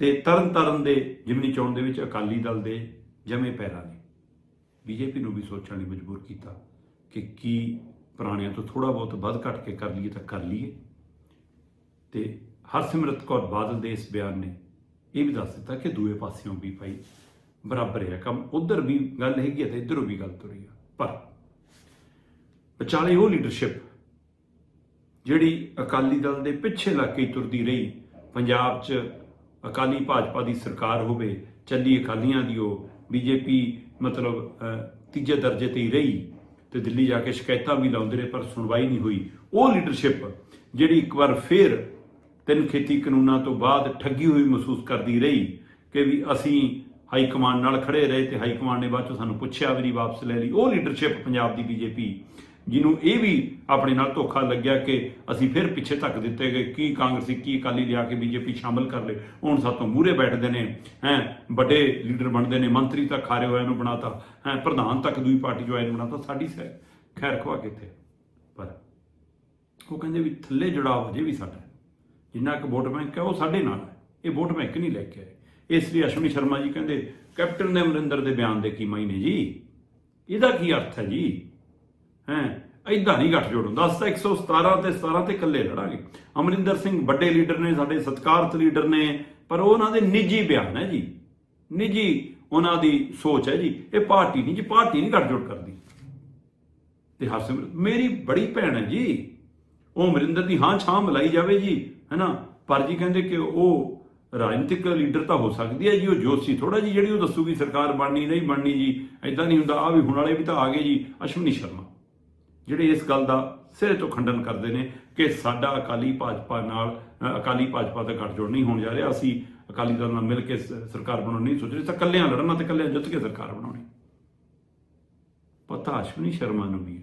ਤੇ ਤਰਨ ਤਾਰਨ ਦੇ ਜਿਮਨੀ ਚੋਣ ਦੇ ਵਿੱਚ ਅਕਾਲੀ ਦਲ ਦੇ ਜਮੇ ਪੈਰਾਂ ਨੇ। ਬੀਜੇਪੀ ਨੂੰ ਵੀ ਸੋਚਣ ਲਈ ਮਜਬੂਰ ਕੀਤਾ ਕਿ ਕੀ ਪੁਰਾਣਿਆਂ ਤੋਂ ਥੋੜਾ ਬਹੁਤ ਵੱਧ ਘਟ ਕੇ ਕਰ ਲਈਏ ਤਾਂ ਕਰ ਲਈਏ। ਤੇ ਹਰਸਿਮਰਤ ਕੌਰ ਬਾਦਲ ਦੇ ਇਸ ਬਿਆਨ ਨੇ ਇਹ ਵੀ ਦੱਸ ਦਿੱਤਾ ਕਿ ਦੂਏ ਪਾਸਿਓਂ ਵੀ ਭਾਈ ਬਰਾਬਰ ਹੈ। ਕੰਮ ਉਧਰ ਵੀ ਗੱਲ ਹੈਗੀ ਹੈ ਤੇ ਇਧਰੋਂ ਵੀ ਗੱਲ ਤੁਰੀ ਆ। ਪਰ ਵਿਚਾਲੇ ਉਹ ਲੀਡਰਸ਼ਿਪ ਜਿਹੜੀ ਅਕਾਲੀ ਦਲ ਦੇ ਪਿੱਛੇ ਲੱਗ ਕੇ ਤੁਰਦੀ ਰਹੀ, ਪੰਜਾਬ 'ਚ ਅਕਾਲੀ ਭਾਜਪਾ ਦੀ ਸਰਕਾਰ ਹੋਵੇ, ਚੱਲੀ ਅਕਾਲੀਆਂ ਦੀ ਉਹ, ਬੀਜੇਪੀ ਮਤਲਬ ਤੀਜੇ ਦਰਜੇ ਤੇ ਹੀ ਰਹੀ ਤੇ ਦਿੱਲੀ ਜਾ ਕੇ ਸ਼ਿਕਾਇਤਾਂ ਵੀ ਲਾਉਂਦੇ ਰਹੇ, ਪਰ ਸੁਣਵਾਈ ਨਹੀਂ ਹੋਈ। ਉਹ ਲੀਡਰਸ਼ਿਪ ਜਿਹੜੀ ਇੱਕ ਵਾਰ ਫੇਰ ਤਿੰਨ ਖੇਤੀ ਕਾਨੂੰਨਾਂ ਤੋਂ ਬਾਅਦ ਠੱਗੀ ਹੋਈ ਮਹਿਸੂਸ ਕਰਦੀ ਰਹੀ ਕਿ ਵੀ ਅਸੀਂ ਹਾਈ ਕਮਾਂਡ ਨਾਲ ਖੜੇ ਰਹੇ ਤੇ ਹਾਈ ਕਮਾਂਡ ਨੇ ਬਾਅਦ ਚੋਂ ਸਾਨੂੰ ਪੁੱਛਿਆ ਵੀ ਨਹੀਂ, ਵਾਪਸ ਲੈ ਲਈ। ਉਹ ਲੀਡਰਸ਼ਿਪ ਪੰਜਾਬ ਦੀ ਬੀਜੇਪੀ, ਜਿਹਨੂੰ ਇਹ ਵੀ ਆਪਣੇ ਨਾਲ ਧੋਖਾ ਲੱਗਿਆ ਕਿ ਅਸੀਂ ਫਿਰ ਪਿੱਛੇ ਧੱਕ ਦਿੱਤੇ ਗਏ। ਕੀ ਕਾਂਗਰਸੀ, ਕੀ ਅਕਾਲੀ ਲਿਆ ਕੇ ਬੀਜੇਪੀ ਸ਼ਾਮਲ ਕਰ ਲਏ? ਹੁਣ ਸਾਤੋਂ ਮੂਹਰੇ ਬੈਠਦੇ ਨੇ, ਹੈ, ਵੱਡੇ ਲੀਡਰ ਬਣਦੇ ਨੇ, ਮੰਤਰੀ ਤੱਕ ਖਾਰੇ ਹੋਇਆ ਨੂੰ ਬਣਾਤਾ, ਹੈ, ਪ੍ਰਧਾਨ ਤੱਕ ਦੂਈ ਪਾਰਟੀ ਜੋ ਆਇਆ ਨੂੰ ਬਣਾਤਾ, ਸਾਡੀ ਸੈ, ਖੈਰ ਖਵਾ ਕਿੱਥੇ ਪਰ ਉਹ ਕਹਿੰਦੇ ਵੀ ਥੱਲੇ ਜੁੜਾਵ ਅਜੇ ਵੀ ਸਾਡਾ। ਜਿੰਨਾ ਕੁ ਵੋਟ ਬੈਂਕ ਹੈ ਉਹ ਸਾਡੇ ਨਾਲ ਹੈ। ਇਹ ਵੋਟ ਬੈਂਕ ਨਹੀਂ ਲੈ ਕੇ ਆਏ। ਇਸ ਲਈ ਅਸ਼ਵਨੀ ਸ਼ਰਮਾ ਜੀ ਕਹਿੰਦੇ, ਕੈਪਟਨ ਨੇ ਅਮਰਿੰਦਰ ਦੇ ਬਿਆਨ ਦੇ ਕੀ ਮਾਇਨੇ ਜੀ? ਇਹਦਾ ਕੀ ਅਰਥ ਹੈ ਜੀ? ਹੈ ਐਦਾਂ ਨਹੀਂ ਗੱਠਜੋੜ ਹੁੰਦਾ। ਅਸੀਂ ਤਾਂ 117 ਤੇ 17 ਤੇ ਇਕੱਲੇ ਲੜਾਂਗੇ। ਅਮਰਿੰਦਰ ਸਿੰਘ ਵੱਡੇ ਲੀਡਰ ਨੇ, ਸਾਡੇ ਸਤਿਕਾਰਤ ਲੀਡਰ ਨੇ, ਪਰ ਉਹ ਉਹਨਾਂ ਦੇ ਨਿੱਜੀ ਬਿਆਨ ਹੈ ਜੀ। ਨਿੱਜੀ ਉਹਨਾਂ ਦੀ ਸੋਚ ਹੈ ਜੀ। ਇਹ ਪਾਰਟੀ ਨਹੀਂ ਜੀ, ਪਾਰਟੀ ਨਹੀਂ ਗੱਠਜੋੜ ਕਰਦੀ। ਤੇ ਹਰਸਿਮਰਤ, ਮੇਰੀ ਬੜੀ ਭੈਣ ਹੈ ਜੀ। ਉਹ ਅਮਰਿੰਦਰ ਦੀ ਹਾਂ ਛਾਂ ਮਲਾਈ ਜਾਵੇ ਜੀ ਹੈਨਾ ਪਰ ਜੀ ਕਹਿੰਦੇ ਕਿ ਉਹ ਰਾਜਨੀਤਿਕ ਲੀਡਰ ਤਾਂ ਹੋ ਸਕਦੀ ਹੈ ਜੀ, ਉਹ ਜੋਸ਼ੀ ਥੋੜਾ ਜੀ, ਜਿਹੜੀ ਉਹ ਦੱਸੂਗੀ ਸਰਕਾਰ ਬਣਨੀ, ਨਹੀਂ ਬਣਨੀ ਜੀ ਐਦਾਂ ਨਹੀਂ ਹੁੰਦਾ। ਆ ਵੀ ਹੁਣ ਵਾਲੇ ਵੀ ਤਾਂ ਆ ਗਏ ਜੀ, ਅਸ਼ਵਨੀ ਸ਼ਰਮਾ। ਜਿਹੜੇ ਇਸ ਗੱਲ ਦਾ ਸਿਰੇ ਤੋਂ ਖੰਡਨ ਕਰਦੇ ਨੇ ਕਿ ਸਾਡਾ ਅਕਾਲੀ ਭਾਜਪਾ ਨਾਲ ਅਕਾਲੀ ਭਾਜਪਾ ਦਾ ਗੱਠਜੋੜ ਨਹੀਂ ਹੋਣ ਜਾ ਰਿਹਾ। ਅਸੀਂ ਅਕਾਲੀ ਦਲ ਨਾਲ ਮਿਲ ਕੇ ਸ- ਸਰਕਾਰ ਬਣਾਉਣੀ ਨਹੀਂ ਸੋਚ ਰਹੇ। ਤਾਂ ਇਕੱਲਿਆਂ ਲੜਨਾ ਤੇ ਇਕੱਲਿਆਂ ਜਿੱਤ ਕੇ ਸਰਕਾਰ ਬਣਾਉਣੀ। ਪਤਾ ਅਸ਼ਵਨੀ ਸ਼ਰਮਾ ਨੂੰ ਵੀ ਹੈ।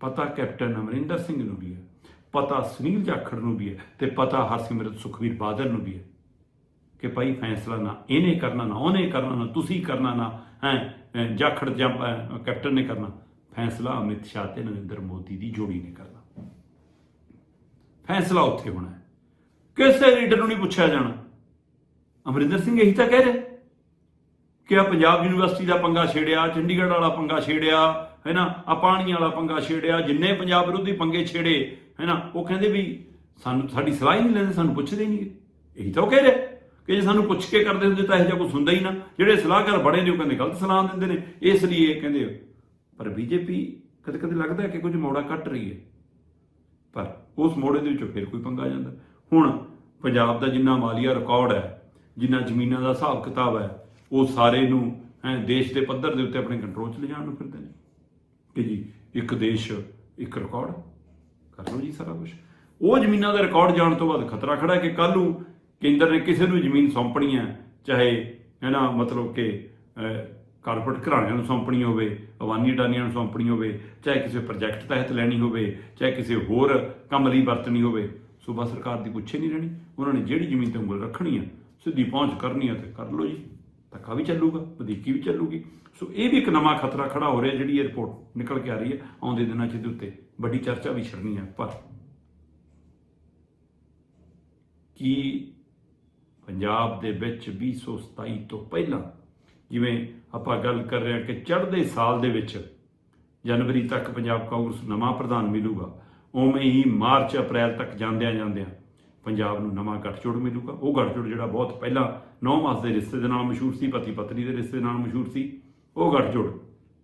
ਪਤਾ ਕੈਪਟਨ ਅਮਰਿੰਦਰ ਸਿੰਘ ਨੂੰ ਵੀ ਹੈ। ਪਤਾ ਸੁਨੀਲ ਜਾਖੜ ਨੂੰ ਵੀ ਹੈ ਤੇ ਪਤਾ ਹਰਸਿਮਰਤ ਸੁਖਵੀਰ ਬਾਦਲ ਨੂੰ ਵੀ ਹੈ ਕਿ ਭਾਈ ਫੈਸਲਾ ਨਾ ਇਹਨੇ ਕਰਨਾ ਨਾ ਉਹਨੇ ਕਰਨਾ ਨਾ ਤੁਸੀਂ ਕਰਨਾ ਨਾ, ਹੈ ਜਾਖੜ ਜਾਂ ਕੈਪਟਨ ਨੇ ਕਰਨਾ। ਫੈਸਲਾ ਅਮਿਤ ਸ਼ਾਹ ਤੇ ਨਰਿੰਦਰ ਮੋਦੀ ਦੀ ਜੋੜੀ ਨੇ ਕਰਨਾ। ਫੈਸਲਾ ਉੱਥੇ ਹੋਣਾ ਹੈ। ਕਿਸੇ ਲੀਡਰ ਨੂੰ ਨਹੀਂ ਪੁੱਛਿਆ ਜਾਣਾ। ਅਮਰਿੰਦਰ ਸਿੰਘ ਇਹੀ ਤਾਂ ਕਹਿ ਰਿਹਾ ਕਿ ਆ ਪੰਜਾਬ ਯੂਨੀਵਰਸਿਟੀ ਦਾ ਪੰਗਾ ਛੇੜਿਆ, ਚੰਡੀਗੜ੍ਹ ਵਾਲਾ ਪੰਗਾ ਛੇੜਿਆ, ਹੈ ਨਾ ਆ ਪਾਣੀ ਵਾਲਾ ਪੰਗਾ ਛੇੜਿਆ, ਜਿੰਨੇ ਪੰਜਾਬ ਵਿਰੋਧੀ ਪੰਗੇ ਛੇੜੇ ਹੈ ਨਾ ਉਹ ਕਹਿੰਦੇ ਵੀ ਸਾਨੂੰ ਸਾਡੀ ਸਲਾਹ ਹੀ ਨਹੀਂ ਲੈਂਦੇ, ਸਾਨੂੰ ਪੁੱਛਦੇ ਨਹੀਂ। ਇਹੀ ਤਾਂ ਉਹ ਕਹਿ ਰਿਹਾ ਕਿ ਜੇ ਸਾਨੂੰ ਪੁੱਛ ਕੇ ਕਰਦੇ ਹੁੰਦੇ ਤਾਂ ਇਹੋ ਜਿਹਾ ਕੁਝ ਹੁੰਦਾ ਹੀ ਨਾ। ਜਿਹੜੇ ਸਲਾਹਕਾਰ ਬੜੇ ਨੇ, ਉਹ ਕਹਿੰਦੇ ਗਲਤ ਸਲਾਹ ਦਿੰਦੇ ਨੇ। ਇਸ ਲਈ ਇਹ ਕਹਿੰਦੇ ਪਰ ਬੀਜੇਪੀ ਕਦੇ ਕਦੇ ਲੱਗਦਾ ਕਿ ਕੁਝ ਮੋੜਾ ਕੱਟ ਰਹੀ ਹੈ। ਪਰ ਉਸ ਮੋੜੇ ਦੇ ਵਿੱਚੋਂ ਫਿਰ ਕੋਈ ਪੰਗਾ ਆ ਜਾਂਦਾ। ਹੁਣ ਪੰਜਾਬ ਦਾ ਜਿੰਨਾ ਮਾਲੀਆ ਰਿਕਾਰਡ ਹੈ, ਜਿੰਨਾ ਜ਼ਮੀਨਾਂ ਦਾ ਹਿਸਾਬ ਕਿਤਾਬ ਹੈ, ਉਹ ਸਾਰੇ ਨੂੰ ਹੈ, ਦੇਸ਼ ਦੇ ਪੱਧਰ ਦੇ ਉੱਤੇ ਆਪਣੇ ਕੰਟਰੋਲ 'ਚ ਲਿਜਾਣ ਨੂੰ ਫਿਰਦੇ ਨੇ। ਕਿ ਜੀ, ਇੱਕ ਦੇਸ਼, ਇੱਕ ਰਿਕਾਰਡ। ਕਰ ਲਓ ਜੀ ਸਾਰਾ ਕੁਝ ਉਹ ਜ਼ਮੀਨਾਂ ਦਾ ਰਿਕਾਰਡ ਜਾਣ ਤੋਂ ਬਾਅਦ ਖਤਰਾ ਖੜਾ ਕਿ ਕੱਲ ਨੂੰ ਕੇਂਦਰ ਨੇ ਕਿਸੇ ਨੂੰ ਜ਼ਮੀਨ ਸੌਂਪਣੀ ਹੈ, ਚਾਹੇ ਹੈ ਨਾ, ਮਤਲਬ ਕਿ ਕਾਰਪੋਰੇਟ ਘਰਾਣਿਆਂ ਨੂੰ ਸੌਂਪਣੀ ਹੋਵੇ, ਅਵਾਨੀ ਅਡਾਨੀਆਂ ਨੂੰ ਸੌਂਪਣੀ ਹੋਵੇ, ਚਾਹੇ ਕਿਸੇ ਪ੍ਰੋਜੈਕਟ ਤਹਿਤ ਲੈਣੀ ਹੋਵੇ, ਚਾਹੇ ਕਿਸੇ ਹੋਰ ਕੰਮ ਲਈ ਵਰਤਣੀ ਹੋਵੇ, ਸੂਬਾ ਸਰਕਾਰ ਦੀ ਪੁੱਛੇ ਨਹੀਂ ਰਹਿਣੀ। ਉਹਨਾਂ ਨੇ ਜਿਹੜੀ ਜ਼ਮੀਨ ਤੇ ਉਂਗਲ ਰੱਖਣੀ ਆ, ਸਿੱਧੀ ਪਹੁੰਚ ਕਰਨੀ ਆ ਤੇ ਕਰ ਲਓ ਜੀ। ਧੱਕਾ ਵੀ ਚੱਲੂਗਾ, ਵਧੀਕੀ ਵੀ ਚੱਲੂਗੀ। ਸੋ ਇਹ ਵੀ ਇੱਕ ਨਵਾਂ ਖਤਰਾ ਖੜਾ ਹੋ ਰਿਹਾ ਜਿਹੜੀ ਇਹ ਰਿਪੋਰਟ ਨਿਕਲ ਕੇ ਆ ਰਹੀ ਹੈ ਆਉਂਦੇ ਦਿਨਾਂ 'ਚ ਇਹਦੇ ਉੱਤੇ। ਵੱਡੀ ਚਰਚਾ ਵੀ ਛੜਨੀ ਹੈ, ਪਰ ਕੀ ਪੰਜਾਬ ਦੇ ਵਿੱਚ 2027 ਤੋਂ ਪਹਿਲਾਂ ਜਿਵੇਂ ਆਪਾਂ ਗੱਲ ਕਰ ਰਹੇ ਹਾਂ ਕਿ ਚੜ੍ਹਦੇ ਸਾਲ ਦੇ ਵਿੱਚ ਜਨਵਰੀ ਤੱਕ ਪੰਜਾਬ ਕਾਂਗਰਸ ਨਵਾਂ ਪ੍ਰਧਾਨ ਮਿਲੂਗਾ, ਉਵੇਂ ਹੀ ਮਾਰਚ, ਅਪ੍ਰੈਲ ਤੱਕ ਜਾਂਦਿਆਂ ਜਾਂਦਿਆਂ ਪੰਜਾਬ ਨੂੰ ਨਵਾਂ ਗੱਠਜੋੜ ਮਿਲੂਗਾ। ਉਹ ਗੱਠਜੋੜ ਜਿਹੜਾ ਬਹੁਤ ਪਹਿਲਾਂ 9 ਮਾਸ ਦੇ ਰਿਸ਼ਤੇ ਦੇ ਨਾਲ ਮਸ਼ਹੂਰ ਸੀ ਪਤੀ ਪਤਨੀ ਦੇ ਰਿਸ਼ਤੇ ਨਾਲ ਮਸ਼ਹੂਰ ਸੀ, ਉਹ ਗੱਠਜੋੜ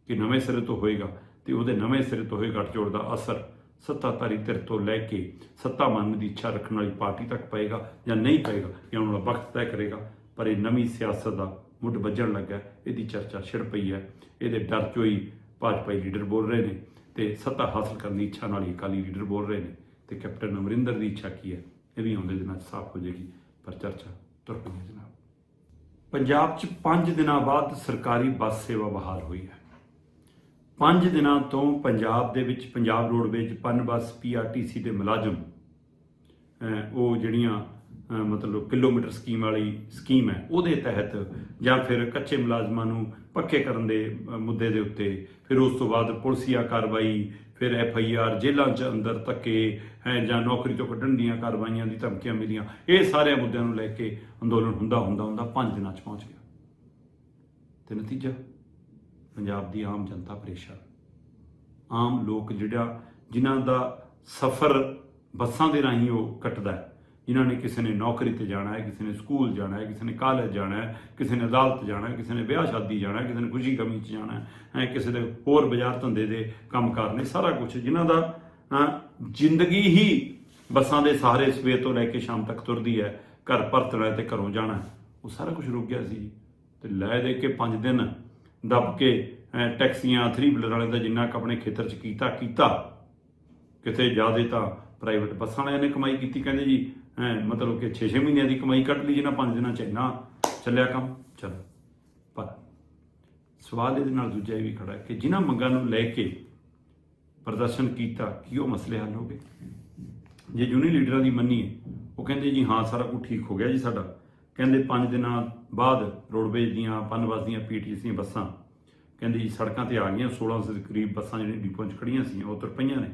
ਕਿ ਨਵੇਂ ਸਿਰੇ ਤੋਂ ਹੋਏਗਾ। ਤੇ ਉਹਦੇ ਨਵੇਂ ਸਿਰੇ ਤੋਂ ਹੋਏ ਗੱਠਜੋੜ ਦਾ ਅਸਰ ਸੱਤਾਧਾਰੀ ਧਿਰ ਤੋਂ ਲੈ ਕੇ ਸੱਤਾ ਮੰਨਣ ਦੀ ਇੱਛਾ ਰੱਖਣ ਵਾਲੀ ਪਾਰਟੀ ਤੱਕ ਪਏਗਾ ਜਾਂ ਨਹੀਂ ਪਏਗਾ, ਇਹ ਆਉਣ ਵਾਲਾ ਵਕਤ ਤੈਅ ਕਰੇਗਾ, ਪਰ ਇਹ ਨਵੀਂ ਸਿਆਸਤ ਦਾ ਮੁੱਢ ਵੱਜਣ ਲੱਗਾ, ਇਹਦੀ ਚਰਚਾ ਛਿੜ ਪਈ ਹੈ। ਇਹਦੇ ਡਰ ਚੋਂ ਹੀ ਭਾਜਪਾਈ ਲੀਡਰ ਬੋਲ ਰਹੇ ਨੇ ਤੇ ਸੱਤਾ ਹਾਸਲ ਕਰਨ ਦੀ ਇੱਛਾ ਨਾਲ ਹੀ ਅਕਾਲੀ ਲੀਡਰ ਬੋਲ ਰਹੇ ਨੇ ਤੇ ਕੈਪਟਨ ਅਮਰਿੰਦਰ ਦੀ ਇੱਛਾ ਕੀ ਹੈ? ਇਹ ਵੀ ਆਉਂਦੇ ਦਿਨਾਂ 'ਚ ਸਾਫ਼ ਹੋ ਜਾਏਗੀ, ਪਰ ਚਰਚਾ ਤੁਰ ਪਈ ਜਨਾਬ। ਪੰਜਾਬ 'ਚ 5 ਦਿਨਾਂ ਬਾਅਦ ਸਰਕਾਰੀ ਬੱਸ ਸੇਵਾ ਬਹਾਲ ਹੋਈ ਹੈ। 5 ਦਿਨਾਂ ਤੋਂ ਪੰਜਾਬ ਦੇ ਵਿੱਚ, ਪੰਜਾਬ ਰੋਡਵੇਜ ਪਨ ਬੱਸ ਪੀਆਰਟੀਸੀ ਦੇ ਮੁਲਾਜ਼ਮ ਉਹ ਜਿਹੜੀਆਂ ਮਤਲਬ ਕਿਲੋਮੀਟਰ ਸਕੀਮ ਵਾਲੀ ਸਕੀਮ ਹੈ, ਉਹਦੇ ਤਹਿਤ ਜਾਂ ਫਿਰ ਕੱਚੇ ਮੁਲਾਜ਼ਮਾਂ ਨੂੰ ਪੱਕੇ ਕਰਨ ਦੇ ਮੁੱਦੇ ਦੇ ਉੱਤੇ ਫਿਰ ਉਸ ਤੋਂ ਬਾਅਦ ਪੁਲਸੀਆ ਕਾਰਵਾਈ, ਫਿਰ ਐਫ ਆਈ ਆਰ ਜੇਲ੍ਹਾਂ 'ਚ ਅੰਦਰ ਧੱਕੇ ਹੈ ਜਾਂ ਨੌਕਰੀ ਤੋਂ ਕੱਢਣ ਦੀਆਂ ਕਾਰਵਾਈਆਂ ਦੀ ਧਮਕੀਆਂ ਮਿਲੀਆਂ, ਇਹ ਸਾਰੇ ਮੁੱਦਿਆਂ ਨੂੰ ਲੈ ਕੇ ਅੰਦੋਲਨ ਹੁੰਦਾ ਹੁੰਦਾ ਹੁੰਦਾ 5 ਦਿਨਾਂ 'ਚ ਪਹੁੰਚ ਗਿਆ। ਤੇ ਨਤੀਜਾ? ਪੰਜਾਬ ਦੀ ਆਮ ਜਨਤਾ ਪਰੇਸ਼ਾਨ ਆਮ ਲੋਕ ਜਿਹੜਾ ਜਿਨ੍ਹਾਂ ਦਾ ਸਫ਼ਰ ਬੱਸਾਂ ਦੇ ਰਾਹੀਂ ਉਹ ਕੱਟਦਾ ਹੈ ਜਿਨ੍ਹਾਂ ਨੇ ਕਿਸੇ ਨੇ ਨੌਕਰੀ ਤੇ ਜਾਣਾ ਹੈ ਕਿਸੇ ਨੇ ਸਕੂਲ ਜਾਣਾ ਹੈ ਕਿਸੇ ਨੇ ਕਾਲਜ ਜਾਣਾ ਹੈ ਕਿਸੇ ਨੇ ਅਦਾਲਤ ਜਾਣਾ ਹੈ ਕਿਸੇ ਨੇ ਵਿਆਹ ਸ਼ਾਦੀ ਜਾਣਾ ਹੈ ਕਿਸੇ ਨੇ ਖੁਸ਼ੀ ਗਮੀ 'ਚ ਜਾਣਾ ਹੈ ਹੈਂ, ਕਿਸੇ ਦੇ ਹੋਰ ਬਾਜ਼ਾਰ ਧੰਦੇ ਦੇ ਕੰਮਕਾਰ ਨੇ ਸਾਰਾ ਕੁਝ ਜਿਨ੍ਹਾਂ ਦਾ ਜ਼ਿੰਦਗੀ ਹੀ ਬੱਸਾਂ ਦੇ ਸਹਾਰੇ ਸਵੇਰ ਤੋਂ ਲੈ ਕੇ ਸ਼ਾਮ ਤੱਕ ਤੁਰਦੀ ਹੈ ਘਰ ਪਰਤਣਾ ਹੈ ਤੇ ਘਰੋਂ ਜਾਣਾ ਉਹ ਸਾਰਾ ਕੁਝ ਰੁਕ ਗਿਆ ਸੀ। ਜੀ ਤੇ ਲੈ ਦੇ ਕੇ 5 ਦਿਨ ਦੱਬ ਕੇ ਟੈਕਸੀਆਂ 3 ਵੀਲਰ ਵਾਲਿਆਂ ਦਾ ਜਿੰਨਾ ਕੁ ਆਪਣੇ ਖੇਤਰ 'ਚ ਕੀਤਾ ਕੀਤਾ। ਕਿਤੇ ਜ਼ਿਆਦੇ ਤਾਂ ਪ੍ਰਾਈਵੇਟ ਬੱਸਾਂ ਵਾਲਿਆਂ ਨੇ ਕਮਾਈ ਕੀਤੀ, ਕਹਿੰਦੇ ਜੀ, ਐ ਮਤਲਬ ਕਿ 6-6 ਮਹੀਨਿਆਂ ਦੀ ਕਮਾਈ ਕੱਢ ਲਈ ਜਿਹਨਾਂ 5 ਦਿਨਾਂ ਚ ਇੰਨਾ ਚੱਲਿਆ ਕੰਮ। ਚਲੋ, ਪਰ ਸਵਾਲ ਇਹਦੇ ਨਾਲ ਦੂਜਾ ਇਹ ਵੀ ਖੜਾ ਕਿ ਜਿਨ੍ਹਾਂ ਮੰਗਾਂ ਨੂੰ ਲੈ ਕੇ ਪ੍ਰਦਰਸ਼ਨ ਕੀਤਾ, ਕੀ ਉਹ ਮਸਲੇ ਹੱਲ ਹੋ ਗਏ? ਜੇ ਯੂਨੀ ਲੀਡਰਾਂ ਦੀ ਮੰਨੀਏ, ਉਹ ਕਹਿੰਦੇ ਜੀ, ਹਾਂ, ਸਾਰਾ ਕੁਝ ਠੀਕ ਹੋ ਗਿਆ ਜੀ ਸਾਡਾ। ਕਹਿੰਦੇ 5 ਦਿਨਾਂ ਬਾਅਦ ਰੋਡਵੇਜ ਦੀਆਂ, ਪਨਬਸ ਦੀਆਂ, ਪੀਟੀਸੀ ਦੀਆਂ ਬੱਸਾਂ, ਕਹਿੰਦੇ ਜੀ ਸੜਕਾਂ ਤੇ ਆ ਗਈਆਂ 1600 ਦੇ ਕਰੀਬ ਬੱਸਾਂ ਜਿਹੜੀਆਂ ਡਿਪੂਆਂ 'ਚ ਖੜੀਆਂ ਸੀ, ਉਹ ਤੁਰ ਪਈਆਂ ਨੇ।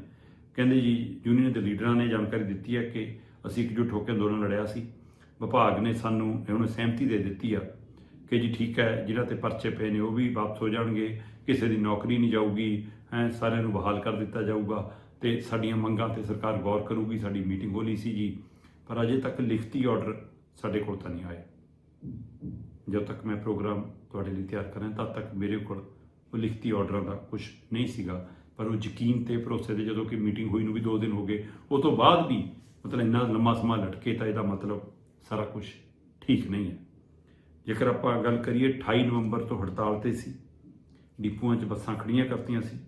ਕਹਿੰਦੇ ਜੀ ਯੂਨੀਅਨ ਦੇ ਲੀਡਰਾਂ ਨੇ ਜਾਣਕਾਰੀ ਦਿੱਤੀ ਹੈ ਕਿ ਅਸੀਂ ਇਕਜੁੱਟ ਹੋ ਕੇ ਅੰਦੋਲਨ ਲੜਿਆ ਸੀ। ਵਿਭਾਗ ਨੇ ਸਾਨੂੰ ਇਹਨੂੰ ਸਹਿਮਤੀ ਦੇ ਦਿੱਤੀ ਆ ਕਿ ਜੀ ਠੀਕ ਹੈ, ਜਿਹੜਾ ਤੇ ਪਰਚੇ ਪਏ ਨੇ ਉਹ ਵੀ ਵਾਪਸ ਹੋ ਜਾਣਗੇ, ਕਿਸੇ ਦੀ ਨੌਕਰੀ ਨਹੀਂ ਜਾਊਗੀ, ਹੈ, ਸਾਰਿਆਂ ਨੂੰ ਬਹਾਲ ਕਰ ਦਿੱਤਾ ਜਾਊਗਾ ਤੇ ਸਾਡੀਆਂ ਮੰਗਾਂ ਤੇ ਸਰਕਾਰ ਗੌਰ ਕਰੂਗੀ, ਸਾਡੀ ਮੀਟਿੰਗ ਹੋਲੀ ਸੀ ਜੀ। ਪਰ ਅਜੇ ਤੱਕ ਲਿਖਤੀ ਆਰਡਰ ਸਾਡੇ ਕੋਲ ਤਾਂ ਨਹੀਂ ਆਇਆ ਜਦ ਤੱਕ ਮੈਂ ਪ੍ਰੋਗਰਾਮ ਤੁਹਾਡੇ ਲਈ ਤਿਆਰ ਕਰਾਂ ਤਦ ਤੱਕ ਮੇਰੇ ਕੋਲ ਉਹ ਲਿਖਤੀ ਆਰਡਰਾਂ ਦਾ ਕੁਝ ਨਹੀਂ ਸੀਗਾ। ਪਰ ਉਹ ਯਕੀਨ ਤੇ ਭਰੋਸੇ ਦੇ ਜਦੋਂ ਕਿ ਮੀਟਿੰਗ ਹੋਈ ਨੂੰ ਵੀ 2 ਦਿਨ ਹੋ ਗਏ, ਉਹ ਤੋਂ ਬਾਅਦ ਵੀ ਮਤਲਬ ਇੰਨਾ ਲੰਮਾ ਸਮਾਂ ਲਟਕੇ ਤਾਂ ਇਹਦਾ ਮਤਲਬ ਸਾਰਾ ਕੁਝ ਠੀਕ ਨਹੀਂ ਹੈ। ਜੇਕਰ ਆਪਾਂ ਗੱਲ ਕਰੀਏ 28 ਨਵੰਬਰ ਤੋਂ ਹੜਤਾਲ ਤੇ ਸੀ। ਡਿਪੂਆਂ 'ਚ ਬੱਸਾਂ ਖੜੀਆਂ ਕਰਤੀਆਂ ਸੀ।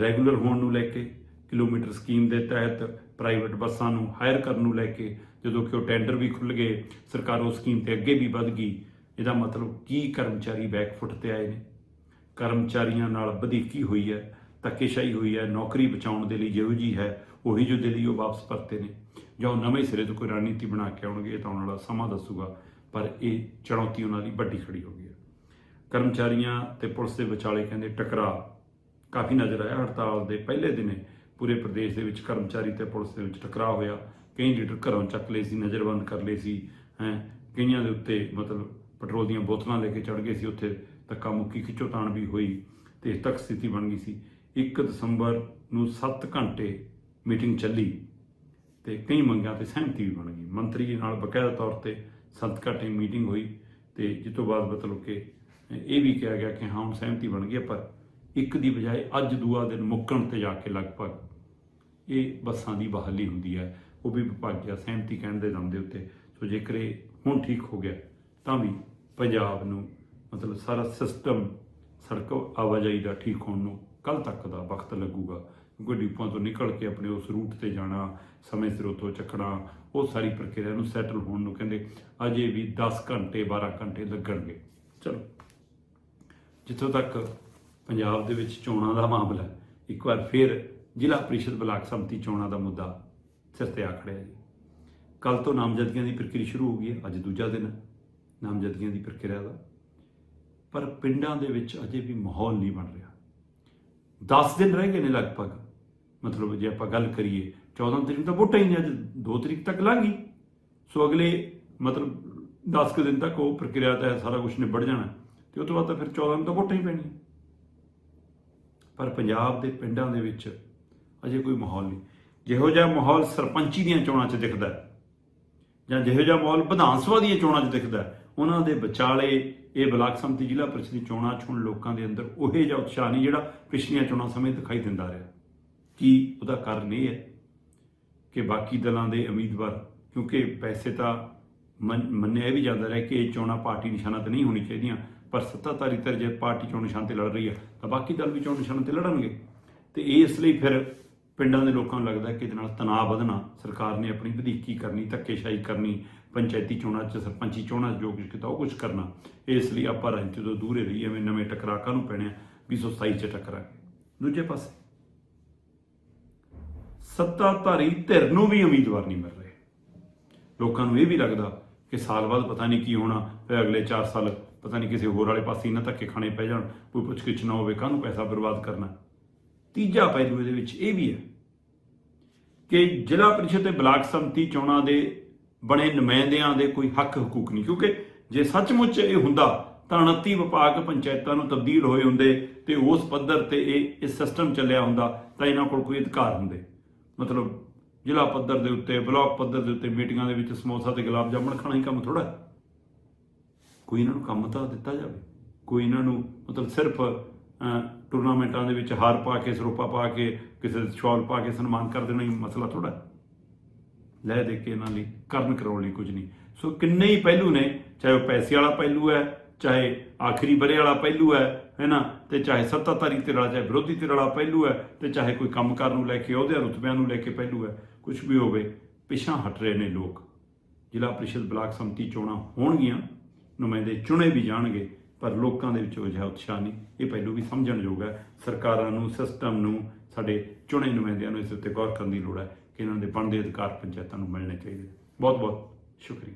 ਰੈਗੂਲਰ ਹੋਣ ਨੂੰ ਲੈ ਕੇ, ਕਿਲੋਮੀਟਰ ਸਕੀਮ ਦੇ ਤਹਿਤ ਪ੍ਰਾਈਵੇਟ ਬੱਸਾਂ ਨੂੰ ਹਾਇਰ ਕਰਨ ਨੂੰ ਲੈ ਕੇ ਜਦੋਂ ਕਿ ਉਹ ਟੈਂਡਰ ਵੀ ਖੁੱਲ ਗਏ, ਸਰਕਾਰ ਉਸ ਸਕੀਮ ਤੇ ਅੱਗੇ ਵੀ ਵਧ ਗਈ ਇਹਦਾ ਮਤਲਬ ਕੀ ਕਰਮਚਾਰੀ ਬੈਕਫੁੱਟ ਤੇ ਆਏ ਨੇ? ਕਰਮਚਾਰੀਆਂ ਨਾਲ ਵਧੀਕੀ ਹੋਈ ਹੈ, ਧੱਕੇਸ਼ਾਹੀ ਹੋਈ ਹੈ, ਨੌਕਰੀ ਬਚਾਉਣ ਦੇ ਲਈ ਜਿਹੋ ਜੀ ਹੈ, ਉਹੀ ਜੋ ਦੇ ਲਈ ਉਹ ਵਾਪਸ ਪਰਤੇ ਨੇ। ਜਾਂ ਉਹ ਨਵੇਂ ਸਿਰੇ ਤੋਂ ਕੋਈ ਰਣਨੀਤੀ ਬਣਾ ਕੇ ਆਉਣਗੇ, ਇਹ ਤਾਂ ਉਹਨਾਂ ਵਾਲਾ ਸਮਾਂ ਦੱਸੂਗਾ, ਪਰ ਇਹ ਚੁਣੌਤੀ ਉਹਨਾਂ ਦੀ ਵੱਡੀ ਖੜੀ ਹੋ ਗਈ ਹੈ। ਕਰਮਚਾਰੀਆਂ ਤੇ ਪੁਲਿਸ ਦੇ ਵਿਚਾਲੇ ਕਹਿੰਦੇ ਟਕਰਾਅ ਕਾਫੀ ਨਜ਼ਰ ਆਇਆ। ਹੜਤਾਲ ਦੇ ਪਹਿਲੇ ਦਿਨੇ ਪੂਰੇ ਪ੍ਰਦੇਸ਼ ਦੇ ਵਿੱਚ ਕਰਮਚਾਰੀ ਤੇ ਪੁਲਿਸ ਦੇ ਵਿੱਚ ਟਕਰਾਅ ਹੋਇਆ। ਕਈ ਲੀਡਰ ਘਰੋਂ ਚੱਕ ਲਏ ਸੀ, ਨਜ਼ਰਬੰਦ ਕਰ ਲਏ ਸੀ, ਹੈ, ਕਈਆਂ ਦੇ ਉੱਤੇ ਮਤਲਬ ਪੈਟਰੋਲ ਦੀਆਂ ਬੋਤਲਾਂ ਲੈ ਕੇ ਚੜ ਗਏ ਸੀ, ਉੱਥੇ ਧੱਕਾ ਮੁੱਕੀ ਖਿੱਚੋਤਾਣ ਵੀ ਹੋਈ ਤੇ ਇਸ ਤੱਕ ਸਥਿਤੀ ਬਣ ਗਈ ਸੀ। 1 ਦਸੰਬਰ ਨੂੰ 7 ਘੰਟੇ ਮੀਟਿੰਗ ਚੱਲੀ ਤੇ ਕਈ ਮੰਗਾਂ ਤੇ ਸਹਿਮਤੀ ਵੀ ਬਣ ਗਈ। ਮੰਤਰੀ ਨਾਲ ਬਕਾਇਦਾ ਤੌਰ ਤੇ 7 ਘੰਟੇ ਮੀਟਿੰਗ ਹੋਈ ਤੇ ਜਿਸ ਤੋਂ ਬਾਅਦ ਮਤਲਬ ਕਿ ਇਹ ਵੀ ਕਿਹਾ ਗਿਆ ਕਿ ਹਾਂ, ਹੁਣ ਸਹਿਮਤੀ ਬਣ ਗਈ ਪਰ ਇੱਕ ਦੀ ਬਜਾਏ ਅੱਜ ਦੂਆ ਦਿਨ ਮੁੱਕਣ ਤੇ ਜਾ ਕੇ ਲਗਭਗ ਇਹ ਬੱਸਾਂ ਦੀ ਬਹਾਲੀ ਹੁੰਦੀ ਹੈ। ਉਹ ਵੀ ਵਿਭਾਗਿਆ ਸਹਿਮਤੀ ਕਹਿਣ ਦੇ ਦਮ ਦੇ ਉੱਤੇ। ਸੋ ਜੇਕਰ ਇਹ ਹੁਣ ਠੀਕ ਹੋ ਗਿਆ ਤਾਂ ਵੀ ਪੰਜਾਬ ਨੂੰ ਮਤਲਬ ਸਾਰਾ ਸਿਸਟਮ ਸੜਕ ਆਵਾਜਾਈ ਦਾ ਠੀਕ ਹੋਣ ਨੂੰ ਕੱਲ ਤੱਕ ਦਾ ਵਕਤ ਲੱਗੂਗਾ। ਕਿਉਂਕਿ ਡਿਪੂਆਂ ਤੋਂ ਨਿਕਲ ਕੇ ਆਪਣੇ ਉਸ ਰੂਟ ਤੇ ਜਾਣਾ ਸਮੇਂ ਸਿਰ ਉੱਥੋਂ ਚੱਕਣਾ ਉਹ ਸਾਰੀ ਪ੍ਰਕਿਰਿਆ ਨੂੰ ਸੈਟਲ ਹੋਣ ਨੂੰ ਕਹਿੰਦੇ ਅਜੇ ਵੀ 10 ਘੰਟੇ 12 ਘੰਟੇ ਲੱਗਣਗੇ। ਚਲੋ ਜਿੱਥੋਂ ਤੱਕ ਪੰਜਾਬ ਦੇ ਵਿੱਚ ਚੋਣਾਂ ਦਾ ਮਾਮਲਾ ਹੈ, ਇੱਕ ਵਾਰ ਫਿਰ ਜ਼ਿਲ੍ਹਾ ਪ੍ਰੀਸ਼ਦ ਬਲਾਕ ਸੰਮਤੀ ਚੋਣਾਂ ਦਾ ਮੁੱਦਾ ਸਿਰ ਤੇ ਆ ਖੜਿਆ ਜੀ। ਕੱਲ ਤੋਂ ਨਾਮਜ਼ਦਗੀਆਂ ਦੀ ਪ੍ਰਕਿਰਿਆ ਸ਼ੁਰੂ ਹੋ ਗਈ ਹੈ ਅੱਜ ਦੂਜਾ ਦਿਨ ਹੈ। ਨਾਮਜ਼ਦਗੀਆਂ ਦੀ ਪ੍ਰਕਿਰਿਆ ਦਾ। ਪਰ ਪਿੰਡਾਂ ਦੇ ਵਿੱਚ ਅਜੇ ਵੀ ਮਾਹੌਲ ਨਹੀਂ ਬਣ ਰਿਹਾ। 10 ਦਿਨ ਰਹਿ ਗਏ ਨੇ ਲਗਭਗ। ਮਤਲਬ ਜੇ ਆਪਾਂ ਗੱਲ ਕਰੀਏ 14 ਤਰੀਕ ਤਾਂ ਵੋਟਾਂ ਹੀ ਨੇ, ਅੱਜ 2 ਤਰੀਕ ਤੱਕ ਲੰਘੀ ਸੋ ਅਗਲੇ ਮਤਲਬ 10 ਕੁ ਦਿਨ ਤੱਕ ਉਹ ਪ੍ਰਕਿਰਿਆ ਤਾਂ ਸਾਰਾ ਕੁਝ ਨਿਬੜ ਜਾਣਾ। ਤੇ ਉਸ ਤੋਂ ਬਾਅਦ ਤਾਂ ਫਿਰ 14 ਨੂੰ ਤਾਂ ਵੋਟਾਂ ਹੀ ਪੈਣੀਆਂ। ਪਰ ਪੰਜਾਬ ਦੇ ਪਿੰਡਾਂ ਦੇ ਵਿੱਚ ਅਜੇ ਕੋਈ ਮਾਹੌਲ ਨਹੀਂ। ਜਿਹੋ ਜਿਹਾ ਮਾਹੌਲ ਸਰਪੰਚੀ ਦੀਆਂ ਚੋਣਾਂ 'ਚ ਦਿਖਦਾ ਹੈ। ਜਾਂ ਜਿਹੋ ਜਿਹਾ ਮਾਹੌਲ ਵਿਧਾਨ ਸਭਾ ਦੀਆਂ ਚੋਣਾਂ 'ਚ ਦਿਖਦਾ ਉਹਨਾਂ ਦੇ ਵਿਚਾਲੇ ਇਹ ਬਲਾਕ ਸੰਮਤੀ ਜ਼ਿਲ੍ਹਾ ਪਰਿਸ਼ਦ ਦੀ ਚੋਣਾਂ 'ਚ ਹੁਣ ਲੋਕਾਂ ਦੇ ਅੰਦਰ ਉਹੇ ਜਿਹਾ ਉਤਸ਼ਾਹ ਨਹੀਂ ਜਿਹੜਾ ਪਿਛਲੀਆਂ ਚੋਣਾਂ ਸਮੇਂ ਦਿਖਾਈ ਦਿੰਦਾ ਰਿਹਾ। ਕੀ ਉਹਦਾ ਕਾਰਨ ਇਹ ਹੈ ਕਿ ਬਾਕੀ ਦਲਾਂ ਦੇ ਉਮੀਦਵਾਰ, ਕਿਉਂਕਿ ਪੈਸੇ ਤਾਂ ਮੰਨ- ਮੰਨਿਆ ਵੀ ਜਾਂਦਾ ਰਿਹਾ ਕਿ ਇਹ ਚੋਣਾਂ ਪਾਰਟੀ ਨਿਸ਼ਾਨਾ ਤੇ ਨਹੀਂ ਹੋਣੀ ਚਾਹੀਦੀਆਂ, ਪਰ ਸੱਤਾਧਾਰੀ ਧਿਰ ਜੇ ਪਾਰਟੀ ਚੋਣ ਨਿਸ਼ਾਨ ਤੇ ਲੜ ਰਹੀ ਹੈ, ਤਾਂ ਬਾਕੀ ਦਲ ਵੀ ਚੋਣ ਨਿਸ਼ਾਨ ਤੇ ਲੜਨਗੇ। ਤੇ ਇਹ ਇਸ ਲਈ ਫਿਰ ਪਿੰਡਾਂ ਦੇ ਲੋਕਾਂ ਨੂੰ ਲੱਗਦਾ ਕਿ ਇਹਦੇ ਨਾਲ ਤਣਾਅ ਵਧਣਾ, ਸਰਕਾਰ ਨੇ ਆਪਣੀ ਵਧੀਕੀ ਕਰਨੀ, ਧੱਕੇਸ਼ਾਹੀ ਕਰਨੀ, ਪੰਚਾਇਤੀ ਚੋਣਾਂ 'ਚ ਸਰਪੰਚੀ ਚੋਣਾਂ 'ਚ ਜੋ ਕੁਝ ਕੀਤਾ, ਉਹ ਕੁਝ ਕਰਨਾ। ਇਸ ਲਈ ਆਪਾਂ ਰਾਜਨੀਤੀ ਤੋਂ ਦੂਰ ਰਹੀ ਐਵੇਂ ਨਵੇਂ ਟਕਰਾਕਾਂ ਨੂੰ ਪੈਣਿਆ 227 'ਚ ਟਕਰਾਂਗੇ। ਦੂਜੇ ਪਾਸੇ, ਸੱਤਾਧਾਰੀ ਧਿਰ ਨੂੰ ਵੀ ਉਮੀਦਵਾਰ ਨਹੀਂ ਮਿਲ ਰਹੇ। ਲੋਕਾਂ ਨੂੰ ਇਹ ਵੀ ਲੱਗਦਾ ਕਿ ਸਾਲ ਬਾਅਦ ਪਤਾ ਨਹੀਂ ਕੀ ਹੋਣਾ, ਫਿਰ ਅਗਲੇ 4 ਸਾਲ ਪਤਾ ਨਹੀਂ ਕਿਸੇ ਹੋਰ ਵਾਲੇ ਪਾਸੇ ਇਹਨਾਂ ਧੱਕੇ ਖਾਣੇ ਪੈ ਜਾਣ, ਕੋਈ ਪੁੱਛ ਨਾ ਹੋਵੇ, ਕਾਹਨੂੰ ਪੈਸਾ ਬਰਬਾਦ ਕਰਨਾ। ਤੀਜਾ ਪਹਿਲੂ ਇਹਦੇ ਵਿੱਚ ਇਹ ਵੀ ਹੈ ਕਿ ਜ਼ਿਲ੍ਹਾ ਪ੍ਰੀਸ਼ਦ ਤੇ ਬਲਾਕ ਸੰਮਤੀ ਚੋਣਾਂ ਦੇ ਬਣੇ ਨੁਮਾਇੰਦਿਆਂ ਦੇ ਕੋਈ ਹੱਕ ਹਕੂਕ ਨਹੀਂ। ਕਿਉਂਕਿ ਜੇ ਸੱਚਮੁੱਚ ਇਹ ਹੁੰਦਾ, ਤਾਂ 29 ਵਿਭਾਗ ਪੰਚਾਇਤਾਂ ਨੂੰ ਤਬਦੀਲ ਹੋਏ ਹੁੰਦੇ ਤੇ ਉਸ ਪੱਧਰ ਤੇ ਇਹ ਇਸ ਸਿਸਟਮ ਚੱਲਿਆ ਹੁੰਦਾ, ਤਾਂ ਇਹਨਾਂ ਕੋਲ ਕੋਈ ਅਧਿਕਾਰ ਹੁੰਦੇ। ਮਤਲਬ ਜ਼ਿਲ੍ਹਾ ਪੱਧਰ ਦੇ ਉੱਤੇ, ਬਲਾਕ ਪੱਧਰ ਦੇ ਉੱਤੇ ਮੀਟਿੰਗਾਂ ਦੇ ਵਿੱਚ ਸਮੋਸਾ ਤੇ ਗੁਲਾਬ ਜਾਮਣ ਖਾਣਾ ਹੀ ਕੰਮ ਥੋੜਾ ਕੋਈ ਇਹਨਾਂ ਨੂੰ ਕੰਮ ਤਾਂ ਦਿੱਤਾ ਜਾਵੇ। ਕੋਈ ਇਹਨਾਂ ਨੂੰ ਮਤਲਬ ਸਿਰਫ ਟੂਰਨਾਮੈਂਟਾਂ ਦੇ ਵਿੱਚ ਹਾਰ ਪਾ ਕੇ, ਸਰੋਪਾ ਪਾ ਕੇ, ਕਿਸੇ ਦੇ ਸ਼ਾਲ ਪਾ ਕੇ ਸਨਮਾਨ ਕਰ ਦੇਣਾ ਹੀ ਮਸਲਾ ਥੋੜਾ ਲੈ ਦੇ ਕੇ ਇਹਨਾਂ ਲਈ, ਕਰਨ ਕਰਾਉਣ ਲਈ ਕੁਝ ਨਹੀਂ। ਸੋ ਕਿੰਨੇ ਹੀ ਪਹਿਲੂ ਨੇ, ਚਾਹੇ ਉਹ ਪੈਸੇ ਵਾਲਾ ਪਹਿਲੂ ਹੈ, ਚਾਹੇ ਆਖਰੀ ਬਰੇ ਵਾਲਾ ਪਹਿਲੂ ਹੈ, ਹੈਨਾ? ਤੇ ਚਾਹੇ ਸੱਤਾਧਾਰੀ ਧਿਰ ਵਾਲਾ, ਚਾਹੇ ਵਿਰੋਧੀ ਧਿਰ ਵਾਲਾ ਪਹਿਲੂ ਹੈ, ਤੇ ਚਾਹੇ ਕੋਈ ਕੰਮ ਕੰਮਕਾਰ ਨੂੰ ਲੈ ਕੇ ਉਹਦੇ ਰੁਤਬਿਆਂ ਨੂੰ ਲੈ ਕੇ ਪਹਿਲੂ ਹੈ, ਕੁਝ ਵੀ ਹੋਵੇ ਪਿਛਾਂ ਹਟ ਰਹੇ ਨੇ ਲੋਕ। ਜ਼ਿਲ੍ਹਾ ਪ੍ਰੀਸ਼ਦ ਬਲਾਕ ਸੰਮਤੀ ਚੋਣਾਂ ਹੋਣਗੀਆਂ, ਨੁਮਾਇੰਦੇ ਚੁਣੇ ਵੀ ਜਾਣਗੇ। ਪਰ ਲੋਕਾਂ ਦੇ ਵਿੱਚ ਉਹ ਜਿਹਾ ਉਤਸ਼ਾਹ ਨਹੀਂ। ਇਹ ਪਹਿਲੂ ਵੀ ਸਮਝਣਯੋਗ ਹੈ। ਸਰਕਾਰਾਂ ਨੂੰ ਸਿਸਟਮ ਨੂੰ, ਸਾਡੇ ਚੁਣੇ ਨੁਮਾਇੰਦਿਆਂ ਨੂੰ ਇਸ ਉੱਤੇ ਗੌਰ ਕਰਨ ਦੀ ਲੋੜ ਹੈ ਕਿ ਇਹਨਾਂ ਦੇ ਬਣਦੇ ਅਧਿਕਾਰ ਪੰਚਾਇਤਾਂ ਨੂੰ ਮਿਲਣੇ ਚਾਹੀਦੇ ਬਹੁਤ ਬਹੁਤ ਸ਼ੁਕਰੀਆ।